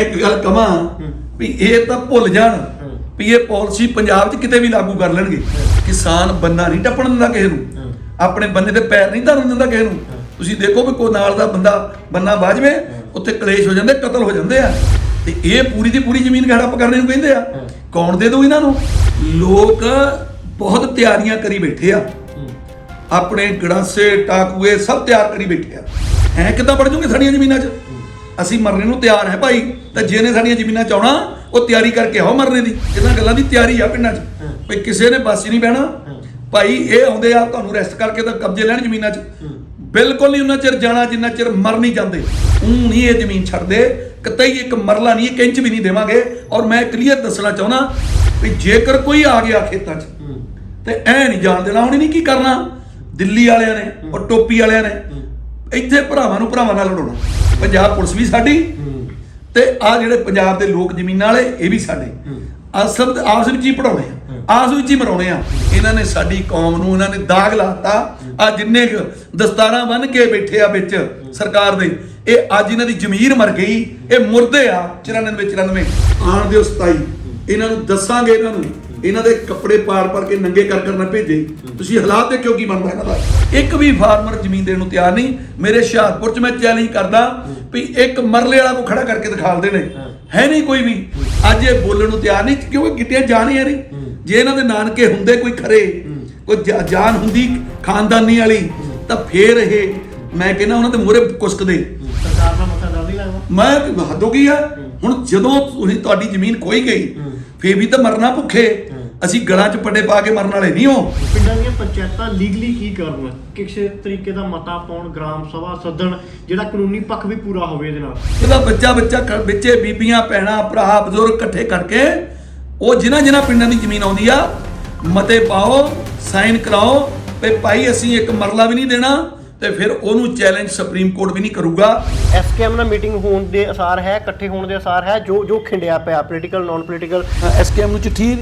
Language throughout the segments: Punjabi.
ਇੱਕ ਗੱਲ ਕਵਾਂ ਵੀ ਇਹ ਤਾਂ ਭੁੱਲ ਜਾਣ ਵੀ ਇਹ ਪਾਲਿਸੀ ਪੰਜਾਬ 'ਚ ਕਿਤੇ ਵੀ ਲਾਗੂ ਕਰ ਲੈਣਗੇ। ਕਿਸਾਨ ਬੰਨਾ ਨਹੀਂ ਟੱਪਣ ਦਿੰਦਾ ਕਿਸੇ ਨੂੰ। ਆਪਣੇ ਬੰਨੇ ਤੇ ਪੈਰ ਨਹੀਂ ਧਰਨ ਦਿੰਦਾ ਕਿਸੇ ਨੂੰ। ਤੁਸੀਂ ਦੇਖੋ ਵੀ ਕੋਈ ਨਾਲ ਦਾ ਬੰਦਾ ਬੰਨਾ ਬਾਜਵੇ ਉੱਥੇ ਕਲੇਸ਼ ਹੋ ਜਾਂਦੇ, ਕਤਲ ਹੋ ਜਾਂਦੇ ਆ। ਤੇ ਇਹ ਪੂਰੀ ਦੀ ਪੂਰੀ ਜ਼ਮੀਨ ਹੜੱਪ ਕਰਨੇ ਨੂੰ ਕਹਿੰਦੇ ਆ। ਕੌਣ ਦੇ ਦੋ ਇਹਨਾਂ ਨੂੰ? ਲੋਕ ਬਹੁਤ ਤਿਆਰੀਆਂ ਕਰੀ ਬੈਠੇ ਆ। ਆਪਣੇ ਗੜਾਸੇ, ਟਾਕੂਏ ਸਭ ਤਿਆਰ ਕਰੀ ਬੈਠੇ ਆ। ਐ ਕਿੱਦਾਂ ਵੜ ਜੂਗੇ ਸਾਡੀਆਂ ਜ਼ਮੀਨਾਂ 'ਚ? ਅਸੀਂ ਮਰਨੇ ਨੂੰ ਤਿਆਰ ਹੈ ਭਾਈ। ਤਾਂ ਜਿਹਨੇ ਸਾਡੀਆਂ ਜ਼ਮੀਨਾਂ 'ਚ ਆਉਣਾ ਉਹ ਤਿਆਰੀ ਕਰਕੇ ਆਓ ਮਰਨੇ ਦੀ। ਇਹਨਾਂ ਗੱਲਾਂ ਦੀ ਤਿਆਰੀ ਆ ਪਿੰਡਾਂ 'ਚ। ਵੀ ਕਿਸੇ ਨੇ ਬਾਸੀ ਨਹੀਂ ਬਹਿਣਾ। ਭਾਈ ਇਹ ਆਉਂਦੇ ਆ ਤੁਹਾਨੂੰ ਰੈਸਟ ਕਰਕੇ ਤਾਂ ਕਬਜ਼ੇ ਲੈਣ ਜ਼ਮੀਨਾਂ 'ਚ। ਬਿਲਕੁਲ ਨਹੀਂ ਉਹਨਾਂ ਚਿਰ ਜਾਣਾ ਜਿੰਨਾ ਚਿਰ ਮਰ ਨਹੀਂ ਜਾਂਦੇ। ਉਹ ਨਹੀਂ ਇਹ ਜ਼ਮੀਨ ਛੱਡਦੇ। ਕਤਈ ਇੱਕ ਮਰਲਾ ਨਹੀਂ ਇੱਕ ਇੰਚ ਵੀ ਨਹੀਂ ਦੇਵਾਂਗੇ। ਔਰ ਮੈਂ ਕਲੀਅਰ ਦੱਸਣਾ ਚਾਹੁੰਦਾ ਵੀ ਜੇਕਰ ਕੋਈ ਆ ਗਿਆ ਖੇਤਾਂ 'ਚ ਤੇ ਐ ਨਹੀਂ ਜਾਣ ਦੇਣਾ। ਹੁਣ ਨਹੀਂ ਕੀ ਕਰਨਾ? ਦਿੱਲੀ ਵਾਲਿਆਂ ਨੇ ਔਰ ਟੋਪੀ ਵਾਲਿਆਂ ਨੇ ਇੱਥੇ ਭਰਾਵਾਂ ਨੂੰ ਭਰਾਵਾਂ ਨਾਲ ਲੜਾਉਣਾ। ਪੰਜਾਬ ਪੁਲਿਸ ਵੀ ਸਾਡੀ ਤੇ ਆ ਜਿਹੜੇ ਪੰਜਾਬ ਦੇ ਲੋਕ ਜ਼ਮੀਨਾਂ ਵਾਲੇ ਇਹ ਵੀ ਸਾਡੇ। ਅਸਲ ਤੇ ਆਪਸ ਵਿੱਚ ਹੀ ਪੜਾਉਣੇ ਆ। ਆਪਸ ਵਿੱਚ ਹੀ ਮਰਾਉਣੇ ਆ। ਇਹਨਾਂ ਨੇ ਸਾਡੀ ਕੌਮ ਨੂੰ ਇਹਨਾਂ ਨੇ ਦਾਗ ਲਾਤਾ ਆ ਜਿੰਨੇ ਦਸਤਾਰਾਂ ਬੰਨ ਕੇ ਬੈਠੇ ਆ ਵਿੱਚ ਸਰਕਾਰ ਦੇ ਇਹ ਅੱਜ ਇਹਨਾਂ ਦੀ ਜ਼ਮੀਰ ਮਰ ਗਈ। ਇਹ ਮੁਰਦੇ ਆ 94 94 ਆਣ ਦਿਓ 27 ਇਹਨਾਂ ਨੂੰ ਦੱਸਾਂਗੇ ਇਹਨਾਂ ਨੂੰ। ਇਹਨਾਂ ਦੇ ਕੱਪੜੇ ਪਾਰ ਪਾਰ ਕੇ ਨੰਗੇ ਕਰ ਕਰ ਨਾ ਭੇਜੇ। ਤੁਸੀਂ ਹਾਲਾਤ ਦੇਖਿਓ ਕੀ ਬਣਦਾ ਇਹਨਾਂ ਦਾ। ਇੱਕ ਵੀ ਫਾਰਮਰ ਜ਼ਮੀਨ ਦੇਣ ਨੂੰ ਤਿਆਰ ਨਹੀਂ। ਮੇਰੇ ਹੁਸ਼ਿਆਰਪੁਰ ਚ ਮੈਂ ਚੈਲੰਜ ਕਰਦਾ ਵੀ ਇੱਕ ਮਰਲੇ ਵਾਲਾ ਕੋ ਖੜਾ ਕਰਕੇ ਦਿਖਾਲਦੇ ਨੇ। ਹੈ। ਨਹੀਂ ਕੋਈ ਵੀ। ਅੱਜ ਇਹ ਬੋਲਣ ਨੂੰ ਤਿਆਰ ਨਹੀਂ ਕਿਉਂਕਿ ਕਿਤੇ ਜਾਣ ਹੀ ਨਹੀਂ ਜੇ ਇਹਨਾਂ ਦੇ ਨਾਨਕੇ ਹੁੰਦੇ ਕੋਈ ਖਰੇ ਕੋਈ ਜਾਨ ਹੁੰਦੀ ਖਾਨਦਾਨੀ ਵਾਲੀ ਤਾਂ ਫੇਰ ਇਹ ਮੈਂ ਕਹਿੰਦਾ ਉਹਨਾਂ ਦੇ ਮੂਹਰੇ ਕੁਸਕਦੇ ਸਰਕਾਰ ਦਾ ਮਸਾ ਡਰ ਨਹੀਂ ਲੱਗਦਾ। ਮੈਂ ਹੱਦੋਂ ਕੀ ਆ। ਹੁਣ ਜਦੋਂ ਤੁਸੀਂ ਤੁਹਾਡੀ ਜ਼ਮੀਨ ਖੋਈ ਗਈ ਫੇਰ ਵੀ ਤਾਂ ਮਰਨਾ ਭੁੱਖੇ। ਅਸੀਂ ਗਲਾਂ 'ਚ ਪੱਡੇ ਪਾ ਕੇ ਮਰਨ ਵਾਲੇ ਨਹੀਂ ਹੋ। ਪਿੰਡਾਂ ਦੀਆਂ ਪੰਚਾਇਤਾਂ ਲੀਗਲੀ ਕੀ ਕਰਨ? ਕਿਸੇ ਤਰੀਕੇ ਦਾ ਮਤਾ ਪਾਉਣ ਗ੍ਰਾਮ ਸਭਾ ਸੱਦਣ ਜਿਹੜਾ ਕਾਨੂੰਨੀ ਪੱਖ ਵੀ ਪੂਰਾ ਹੋਵੇ ਇਹਦੇ ਨਾਲ। ਇਹਦਾ ਬੱਚਾ ਬੱਚਾ ਖ- ਵਿੱਚੇ ਬੀਬੀਆਂ ਭੈਣਾਂ ਭਰਾ ਬਜ਼ੁਰਗ ਇਕੱਠੇ ਕਰਕੇ ਉਹ ਜਿਨ੍ਹਾਂ ਜਿਨ੍ਹਾਂ ਪਿੰਡਾਂ ਦੀ ਜ਼ਮੀਨ ਆਉਂਦੀ ਆ ਮਤੇ ਪਾਓ ਸਾਈਨ ਕਰਾਓ ਤੇ ਭਾਈ ਅਸੀਂ ਇੱਕ ਮਰਲਾ ਵੀ ਨਹੀਂ ਦੇਣਾ ਤੇ ਫਿਰ ਉਹਨੂੰ ਚੈਲੰਜ ਸੁਪਰੀਮ ਕੋਰਟ ਵੀ ਨਹੀਂ ਕਰੂਗਾ। ਐਸਕੇਐਮ ਨਾਲ ਮੀਟਿੰਗ ਹੋਣ ਦੇ ਅਸਾਰ ਹੈ ਇਕੱਠੇ ਹੋਣ ਦੇ ਅਸਾਰ ਹੈ ਜੋ ਜੋ ਖਿੰਡਿਆ ਪਿਆ ਪੋਲੀਟੀਕਲ ਨਾਨ ਪੋਲੀਟੀਕਲ ਐਸਕੇਐਮ ਨੂੰ ਚਿੱਠੀ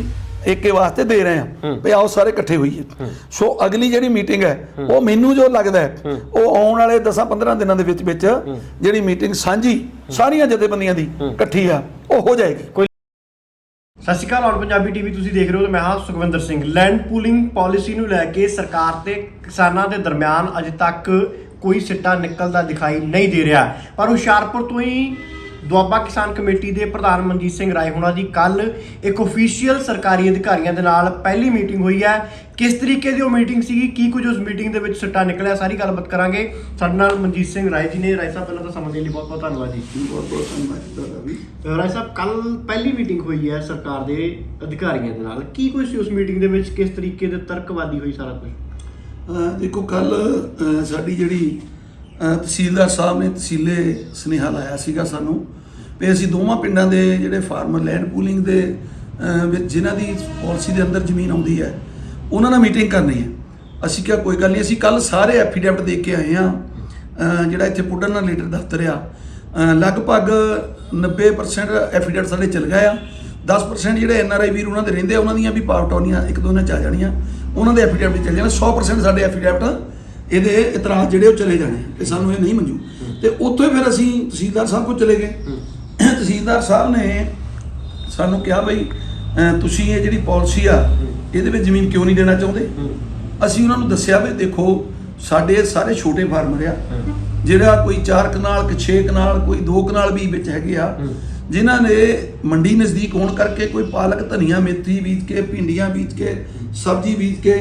ਏਕੇ ਵਾਸਤੇ ਦੇ ਰਹੇ ਆ ਵੀ ਆਓ ਸਾਰੇ ਇਕੱਠੇ ਹੋਈਏ। ਸੋ ਅਗਲੀ ਜਿਹੜੀ ਮੀਟਿੰਗ ਹੈ ਉਹ ਮੈਨੂੰ ਜੋ ਲੱਗਦਾ ਹੈ ਉਹ ਆਉਣ ਵਾਲੇ 10-15 ਦਿਨਾਂ ਦੇ ਵਿੱਚ ਵਿੱਚ ਜਿਹੜੀ ਮੀਟਿੰਗ ਸਾਂਝੀ ਸਾਰੀਆਂ ਜਥੇਬੰਦੀਆਂ ਦੀ ਇਕੱਠੀ ਆ ਉਹ ਹੋ ਜਾਏਗੀ। ਸਤਿ ਸ਼੍ਰੀ ਅਕਾਲ ਔਨ ਪੰਜਾਬੀ ਟੀਵੀ ਤੁਸੀਂ ਦੇਖ ਰਹੇ ਹੋ ਤੇ ਮੈਂ ਹਾਂ Sukhwinder Singh. Land pooling policy ਨੂੰ ਲੈ ਕੇ ਸਰਕਾਰ ਤੇ ਕਿਸਾਨਾਂ ਦੇ ਦਰਮਿਆਨ ਅਜੇ ਤੱਕ ਕੋਈ ਸਿੱਟਾ ਨਿਕਲਦਾ ਦਿਖਾਈ ਨਹੀਂ ਦੇ ਰਿਹਾ। ਪਰ ਹੁਸ਼ਿਆਰਪੁਰ ਤੋਂ ਹੀ ਦੁਆਬਾ ਕਿਸਾਨ ਕਮੇਟੀ ਦੇ ਪ੍ਰਧਾਨ ਮਨਜੀਤ ਸਿੰਘ ਰਾਏ ਹੋਣਾ ਦੀ ਕੱਲ ਇੱਕ ਅਫੀਸ਼ੀਅਲ ਸਰਕਾਰੀ ਅਧਿਕਾਰੀਆਂ ਦੇ ਨਾਲ ਪਹਿਲੀ ਮੀਟਿੰਗ ਹੋਈ ਹੈ। ਕਿਸ ਤਰੀਕੇ ਦੀ ਉਹ ਮੀਟਿੰਗ ਸੀਗੀ? ਕੀ ਕੁਝ ਉਸ ਮੀਟਿੰਗ ਦੇ ਵਿੱਚ ਸਿੱਟਾ ਨਿਕਲਿਆ? ਸਾਰੀ ਗੱਲਬਾਤ ਕਰਾਂਗੇ। ਸਾਡੇ ਨਾਲ ਮਨਜੀਤ ਸਿੰਘ ਰਾਏ ਜੀ ਨੇ। ਰਾਏ ਸਾਹਿਬ ਪਹਿਲਾਂ ਤਾਂ ਸਮਝ ਦੇ ਲਈ ਬਹੁਤ ਬਹੁਤ ਧੰਨਵਾਦ ਜੀ। ਬਹੁਤ ਬਹੁਤ ਧੰਨਵਾਦ ਤੁਹਾਡਾ ਵੀ। ਰਾਏ ਸਾਹਿਬ ਕੱਲ ਪਹਿਲੀ ਮੀਟਿੰਗ ਹੋਈ ਹੈ ਸਰਕਾਰ ਦੇ ਅਧਿਕਾਰੀਆਂ ਦੇ ਨਾਲ। ਕੀ ਕੁਝ ਸੀ ਉਸ ਮੀਟਿੰਗ ਦੇ ਵਿੱਚ? ਕਿਸ ਤਰੀਕੇ ਦੇ ਤਰਕਵਾਦੀ ਹੋਈ ਸਾਰਾ ਕੁਝ? ਦੇਖੋ ਕੱਲ ਸਾਡੀ ਜਿਹੜੀ ਤਹਿਸੀਲਦਾਰ ਸਾਹਿਬ ਨੇ ਤਹਿਸੀਲੇ ਸੁਨੇਹਾ ਲਾਇਆ ਸੀਗਾ ਸਾਨੂੰ ਵੀ ਅਸੀਂ ਦੋਵਾਂ ਪਿੰਡਾਂ ਦੇ ਜਿਹੜੇ ਫਾਰਮਰ ਲੈਂਡ ਪੂਲਿੰਗ ਦੇ ਵਿੱਚ ਜਿਨ੍ਹਾਂ ਦੀ ਪਾਲਿਸੀ ਦੇ ਅੰਦਰ ਜ਼ਮੀਨ ਆਉਂਦੀ ਹੈ, ਉਹਨਾਂ ਨਾਲ ਮੀਟਿੰਗ ਕਰਨੀ ਹੈ। ਅਸੀਂ ਕਿਹਾ ਕੋਈ ਗੱਲ ਨਹੀਂ, ਅਸੀਂ ਕੱਲ ਸਾਰੇ ਐਫੀਡੈਵਿਟ ਦੇ ਕੇ ਆਏ ਆ ਜਿਹੜਾ ਇੱਥੇ ਪੁੱਡਨ ਨਾਲ ਲੀਡਰ ਦਫ਼ਤਰ ਆ ਲਗਭਗ 90% ਐਫੀਡੈਵਿਟ ਸਾਡੇ ਚਲ ਗਏ ਆ। 10% ਜਿਹੜੇ ਐਨਆਰਆਈ ਵੀਰ ਉਹਨਾਂ ਦੇ ਰਹਿੰਦੇ ਆ, ਉਹਨਾਂ ਦੀਆਂ ਵੀ ਪਾਵਟੌਨੀਆਂ ਇੱਕ ਦੋ ਨਾਲ ਚ ਆ ਜਾਣੀਆਂ। ਉਹਨਾਂ ਦੇ ਐਫੀਡੈਵਿਟ ਚੱਲ ਜਾਣੇ 100% ਸਾਡੇ ਐਫੀਡੈਵਿਟ ਇਹਦੇ ਇਤਰਾਜ਼ ਜਿਹੜੇ ਉਹ ਚਲੇ ਜਾਣੇ ਤੇ ਸਾਨੂੰ ਇਹ ਨਹੀਂ ਮੰਜੂ। ਤੇ ਉੱਥੇ ਫਿਰ ਅਸੀਂ ਤਹਿਸੀਲਦਾਰ ਸਾਹਿਬ ਕੋਲ ਚਲੇ ਗਏ। ਤਹਿਸੀਲਦਾਰ ਸਾਹਿਬ ਨੇ ਸਾਨੂੰ ਕਿਹਾ ਬਈ ਤੁਸੀਂ ਇਹ ਜਿਹੜੀ ਪਾਲਿਸੀ ਆ, ਇਹਦੇ ਵਿੱਚ ਜ਼ਮੀਨ ਕਿਉਂ ਨਹੀਂ ਦੇਣਾ ਚਾਹੁੰਦੇ? ਅਸੀਂ ਉਹਨਾਂ ਨੂੰ ਦੱਸਿਆ ਵੀ ਦੇਖੋ, ਸਾਡੇ ਸਾਰੇ ਛੋਟੇ ਫਾਰਮਰ ਆ। ਜਿਹੜਾ ਕੋਈ 4 ਕਨਾਲ ਕਿ 6 ਕਨਾਲ, ਕੋਈ 2 ਕਨਾਲ ਵੀ ਵਿੱਚ ਹੈਗੇ ਆ, ਜਿਨ੍ਹਾਂ ਨੇ ਮੰਡੀ ਨਜ਼ਦੀਕ ਹੋਣ ਕਰਕੇ ਕੋਈ ਪਾਲਕ, ਧਨੀਆ, ਮੇਥੀ ਬੀਜ ਕੇ, ਭਿੰਡੀਆਂ ਬੀਜ ਕੇ, ਸਬਜ਼ੀ ਬੀਜ ਕੇ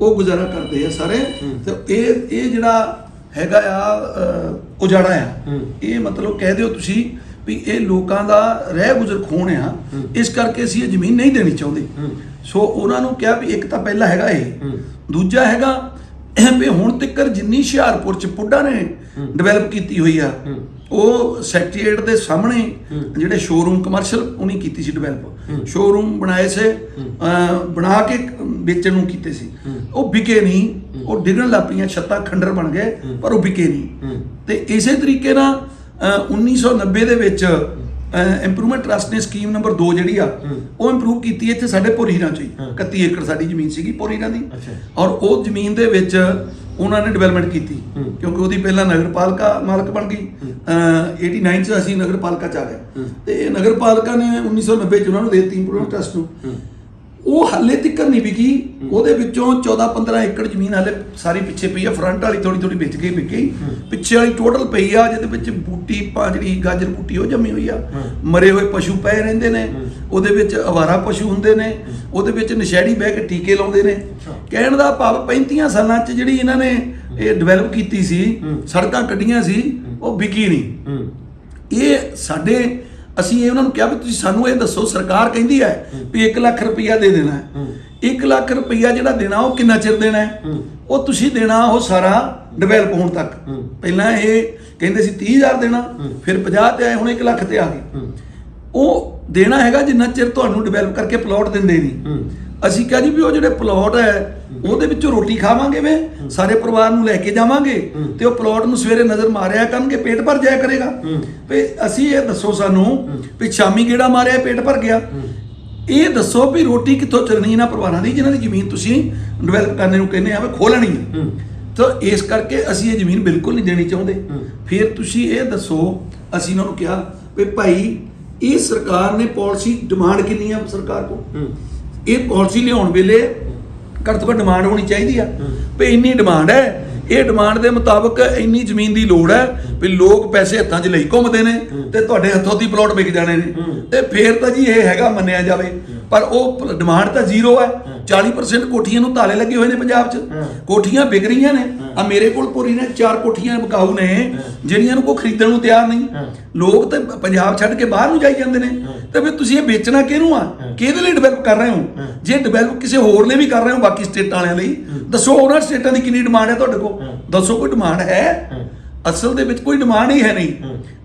ਉਹ ਗੁਜ਼ਾਰਾ ਕਰਦੇ ਆ ਸਾਰੇ। ਤੇ ਇਹ ਇਹ ਜਿਹੜਾ ਹੈਗਾ ਆ ਉਜਾੜਾ ਆ ਇਹ ਮਤਲਬ ਕਹਿ ਦਿਓ ਤੁਸੀਂ ਵੀ ਇਹ ਲੋਕਾਂ ਦਾ ਰਹਿ ਗੁਜ਼ਰ ਖੋਣ ਆ। ਇਸ ਕਰਕੇ ਅਸੀਂ ਇਹ ਜ਼ਮੀਨ ਨਹੀਂ ਦੇਣੀ ਚਾਹੁੰਦੇ। ਸੋ ਉਹਨਾਂ ਨੂੰ ਕਿਹਾ ਵੀ ਇੱਕ ਤਾਂ ਪਹਿਲਾ ਹੈਗਾ ਇਹ। ਦੂਜਾ ਹੈਗਾ ਵੀ ਹੁਣ ਤੱਕ ਜਿੰਨੀ ਹੁਸ਼ਿਆਰਪੁਰ ਚ ਪੁੱਡਾ ਨੇ ਡਿਵੈਲਪ ਕੀਤੀ ਹੋਈ ਆ ਉਹ ਸੈਕਟਰੀਏਟ ਦੇ ਸਾਹਮਣੇ ਜਿਹੜੇ ਸ਼ੋਰੂਮ ਕਮਰਸ਼ੀਅਲ ਉਹਨੇ ਕੀਤੀ ਸੀ ਡਿਵੈਲਪ ਸ਼ੋਰੂਮ ਬਣਾਏ ਸੇ ਬਣਾ ਕੇ ਵੇਚਣ ਨੂੰ ਕੀਤੇ ਸੀ। ਉਹ ਵਿਕੇ ਨਹੀਂ ਉਹ ਡਿੱਗਣ ਲੱਗ ਪਈਆਂ ਛੱਤਾਂ ਖੰਡਰ ਬਣ ਗਏ ਪਰ ਉਹ ਵਿਕੇ ਨਹੀਂ। ਤੇ ਇਸੇ ਤਰੀਕੇ ਨਾਲ ਅਹ, 1990 ਦੇ ਵਿੱਚ ਇੰਪਰੂਵਮੈਂਟ ਟਰਸਟ ਨੇ ਸਕੀਮ ਨੰਬਰ 2 ਜਿਹੜੀ ਆ ਉਹ ਇੰਪਰੂਵ ਕੀਤੀ ਇੱਥੇ ਸਾਡੇ ਪੁਰੀਰਾਂ ਚ ਹੀ। 31 ਏਕੜ ਸਾਡੀ ਜ਼ਮੀਨ ਸੀਗੀ ਪੁਰੀਰਾਂ ਦੀ। ਔਰ ਉਹ ਜ਼ਮੀਨ ਦੇ ਵਿੱਚ ਉਹਨਾਂ ਨੇ ਡਿਵੈਲਪਮੈਂਟ ਕੀਤੀ। ਕਿਉਂਕਿ ਉਹਦੀ ਪਹਿਲਾਂ ਨਗਰਪਾਲਿਕਾ ਮਾਲਕ ਬਣ ਗਈ। ਅਹ 89 ਚ ਅਸੀਂ ਨਗਰਪਾਲਿਕਾ ਚ ਆ ਗਏ। ਤੇ ਨਗਰਪਾਲਿਕਾ ਨੇ 1990 ਚ ਉਹਨਾਂ ਨੂੰ ਦਿੱਤੀ ਇੰਪਰੂਵਮੈਂਟ ਟਰਸਟ ਨੂੰ। ਉਹ ਹਾਲੇ ਤੱਕ ਨਹੀਂ ਵਿਕੀ। ਉਹਦੇ ਵਿੱਚੋਂ 14 15 ਏਕੜ ਜ਼ਮੀਨ ਹਾਲੇ ਸਾਰੀ ਪਿੱਛੇ ਪਈ ਆ। ਫਰੰਟ ਵਾਲੀ ਥੋੜੀ ਥੋੜੀ ਵਿਚ ਗਈ ਵਿਕ। ਪਿੱਛੇ ਵਾਲੀ ਟੋਟਲ ਪਈ ਆ ਜਿਹਦੇ ਵਿੱਚ ਬੂਟੀ ਪਾ ਜਿਹੜੀ ਗਾਜਰ ਬੂਟੀ ਉਹ ਜੰਮੀ ਹੋਈ ਆ। ਮਰੇ ਹੋਏ ਪਸ਼ੂ ਪਏ ਰਹਿੰਦੇ ਨੇ। ਉਹਦੇ ਵਿੱਚ ਅਵਾਰਾ ਪਸ਼ੂ ਹੁੰਦੇ ਨੇ ਉਹਦੇ ਵਿੱਚ ਨਸ਼ਹਿੜੀ ਬਹਿ ਕੇ ਟੀਕੇ ਲਾਉਂਦੇ ਨੇ। ਕਹਿਣ ਦਾ ਭਾਵ 35 ਸਾਲਾਂ 'ਚ ਜਿਹੜੀ ਇਹਨਾਂ ਨੇ ਇਹ ਡਿਵੈਲਪ ਕੀਤੀ ਸੀ। ਸੜਕਾਂ ਕੱਢੀਆਂ ਸੀ ਉਹ ਵਿਕੀ ਨਹੀਂ ਇਹ ਸਾਡੇ ਅਸੀਂ ਇਹ ਉਹਨਾਂ ਨੂੰ ਕਿਹਾ ਵੀ ਤੁਸੀਂ ਸਾਨੂੰ ਇਹ ਦੱਸੋ ਸਰਕਾਰ ਕਹਿੰਦੀ ਹੈ ਵੀ 1 ਲੱਖ ਰੁਪਈਆ ਦੇ ਦੇਣਾ ਹੈ ਹੂੰ। 1 ਲੱਖ ਰੁਪਈਆ ਜਿਹੜਾ ਦੇਣਾ ਉਹ ਕਿੰਨਾ ਚਿਰ ਦੇਣਾ ਹੈ। ਉਹ ਤੁਸੀਂ ਦੇਣਾ ਉਹ ਸਾਰਾ ਡਿਵੈਲਪ ਹੋਣ ਤੱਕ। ਪਹਿਲਾਂ ਇਹ ਕਹਿੰਦੇ ਸੀ 30000 ਦੇਣਾ। ਫਿਰ 50 ਤੇ ਆਏ ਹੁਣ 1 ਲੱਖ ਤੇ ਆ ਗਏ ਉਹ ਦੇਣਾ ਹੈਗਾ ਜਿੰਨਾ ਚਿਰ ਤੁਹਾਨੂੰ ਡਿਵੈਲਪ ਕਰਕੇ ਪਲਾਟ ਦਿੰਦੇ ਨਹੀਂ। ਅਸੀਂ ਕਿਹਾ ਜੀ ਵੀ ਉਹ ਜਿਹੜੇ ਪਲਾਟ ਹੈ ਉਹਦੇ ਵਿੱਚੋਂ ਰੋਟੀ ਖਾਵਾਂਗੇ ਵੇ ਸਾਰੇ ਪਰਿਵਾਰ ਨੂੰ ਲੈ ਕੇ ਜਾਵਾਂਗੇ। ਤੇ ਉਹ ਪਲਾਟ ਨੂੰ ਸਵੇਰੇ ਨਜ਼ਰ ਮਾਰਿਆ ਕਰਨਗੇ ਪੇਟ ਭਰ ਜਾਇਆ ਕਰੇਗਾ। ਵੀ ਅਸੀਂ ਇਹ ਦੱਸੋ ਸਾਨੂੰ ਵੀ ਸ਼ਾਮੀ ਕਿਹੜਾ ਮਾਰਿਆ ਪੇਟ ਭਰ ਗਿਆ? ਇਹ ਦੱਸੋ ਵੀ ਰੋਟੀ ਕਿੱਥੋਂ ਚੱਲਣੀ ਇਹਨਾਂ ਪਰਿਵਾਰਾਂ ਦੀ ਜਿਨ੍ਹਾਂ ਦੀ ਜ਼ਮੀਨ ਤੁਸੀਂ ਡਿਵੈਲਪ ਕਰਨੇ ਨੂੰ ਕਹਿੰਦੇ ਆ ਵੀ ਖੋਲਣੀ ਹੈ। ਤਾਂ ਇਸ ਕਰਕੇ ਅਸੀਂ ਇਹ ਜ਼ਮੀਨ ਬਿਲਕੁਲ ਨਹੀਂ ਦੇਣੀ ਚਾਹੁੰਦੇ। ਫਿਰ ਤੁਸੀਂ ਇਹ ਦੱਸੋ ਅਸੀਂ ਇਹਨਾਂ ਨੂੰ ਕਿਹਾ ਵੀ ਭਾਈ ਇਹ ਸਰਕਾਰ ਨੇ ਪਾਲਿਸੀ ਡਿਮਾਂਡ ਕਿੰਨੀ ਆ ਸਰਕਾਰ ਹੂੰ ਇਹ ਪਾਲਿਸੀ ਲਿਆਉਣ ਵੇਲੇ ਘੱਟ ਤੋਂ ਘੱਟ ਡਿਮਾਂਡ ਹੋਣੀ ਚਾਹੀਦੀ ਆ। ਵੀ ਇੰਨੀ ਡਿਮਾਂਡ ਹੈ ਇਹ ਡਿਮਾਂਡ ਦੇ ਮੁਤਾਬਕ ਇੰਨੀ ਜ਼ਮੀਨ ਦੀ ਲੋੜ ਹੈ ਵੀ ਲੋਕ ਪੈਸੇ ਹੱਥਾਂ 'ਚ ਲਈ ਘੁੰਮਦੇ ਨੇ। ਤੇ ਤੁਹਾਡੇ ਹੱਥੋਂ ਦੀ ਪਲਾਟ ਵਿਕ ਜਾਣੇ ਨੇ। ਤੇ ਫੇਰ ਤਾਂ ਜੀ ਇਹ ਹੈਗਾ ਮੰਨਿਆ ਜਾਵੇ ਪਰ ਉਹ ਡਿਮਾਂਡ ਤਾਂ ਜ਼ੀਰੋ ਹੈ 40% ਕੋਠੀਆਂ ਨੂੰ ਤਾਲੇ ਲੱਗੇ ਹੋਏ ਨੇ ਪੰਜਾਬ 'ਚ। ਕੋਠੀਆਂ ਵਿਕ ਰਹੀਆਂ ਨੇ। ਆ ਮੇਰੇ ਕੋਲ ਪੂਰੀ ਨੇ ਚਾਰ ਕੋਠੀਆਂ ਵਿਕਾਊ ਨੇ। ਜਿਹੜੀਆਂ ਨੂੰ ਕੋਈ ਖਰੀਦਣ ਨੂੰ ਤਿਆਰ ਨਹੀਂ। ਲੋਕ ਤੇ ਪੰਜਾਬ ਛੱਡ ਕੇ ਬਾਹਰ ਨੂੰ ਜਾਈ ਜਾਂਦੇ ਨੇ। ਤੇ ਫਿਰ ਤੁਸੀਂ ਇਹ ਵੇਚਣਾ ਕਿਹਨੂੰ ਆ। ਕਿਹਦੇ ਲਈ ਡਿਵੈਲਪ ਕਰ ਰਹੇ ਹੋ। ਜੇ ਡਿਵੈਲਪ ਕਿਸੇ ਹੋਰ ਲਈ ਵੀ ਕਰ ਰਹੇ ਹੋ ਬਾਕੀ ਸਟੇਟਾਂ ਵਾਲਿਆਂ ਲਈ ਦੱਸੋ ਉਹਨਾਂ ਸਟੇਟਾਂ ਦੀ ਕਿੰਨੀ ਡਿਮਾਂਡ ਹੈ ਤੁਹਾਡੇ ਕੋਲ। ਦੱਸੋ ਕੋਈ ਡਿਮਾਂਡ ਹੈ। ਅਸਲ ਦੇ ਵਿੱਚ ਕੋਈ ਡਿਮਾਂਡ ਹੀ ਹੈ ਨਹੀਂ।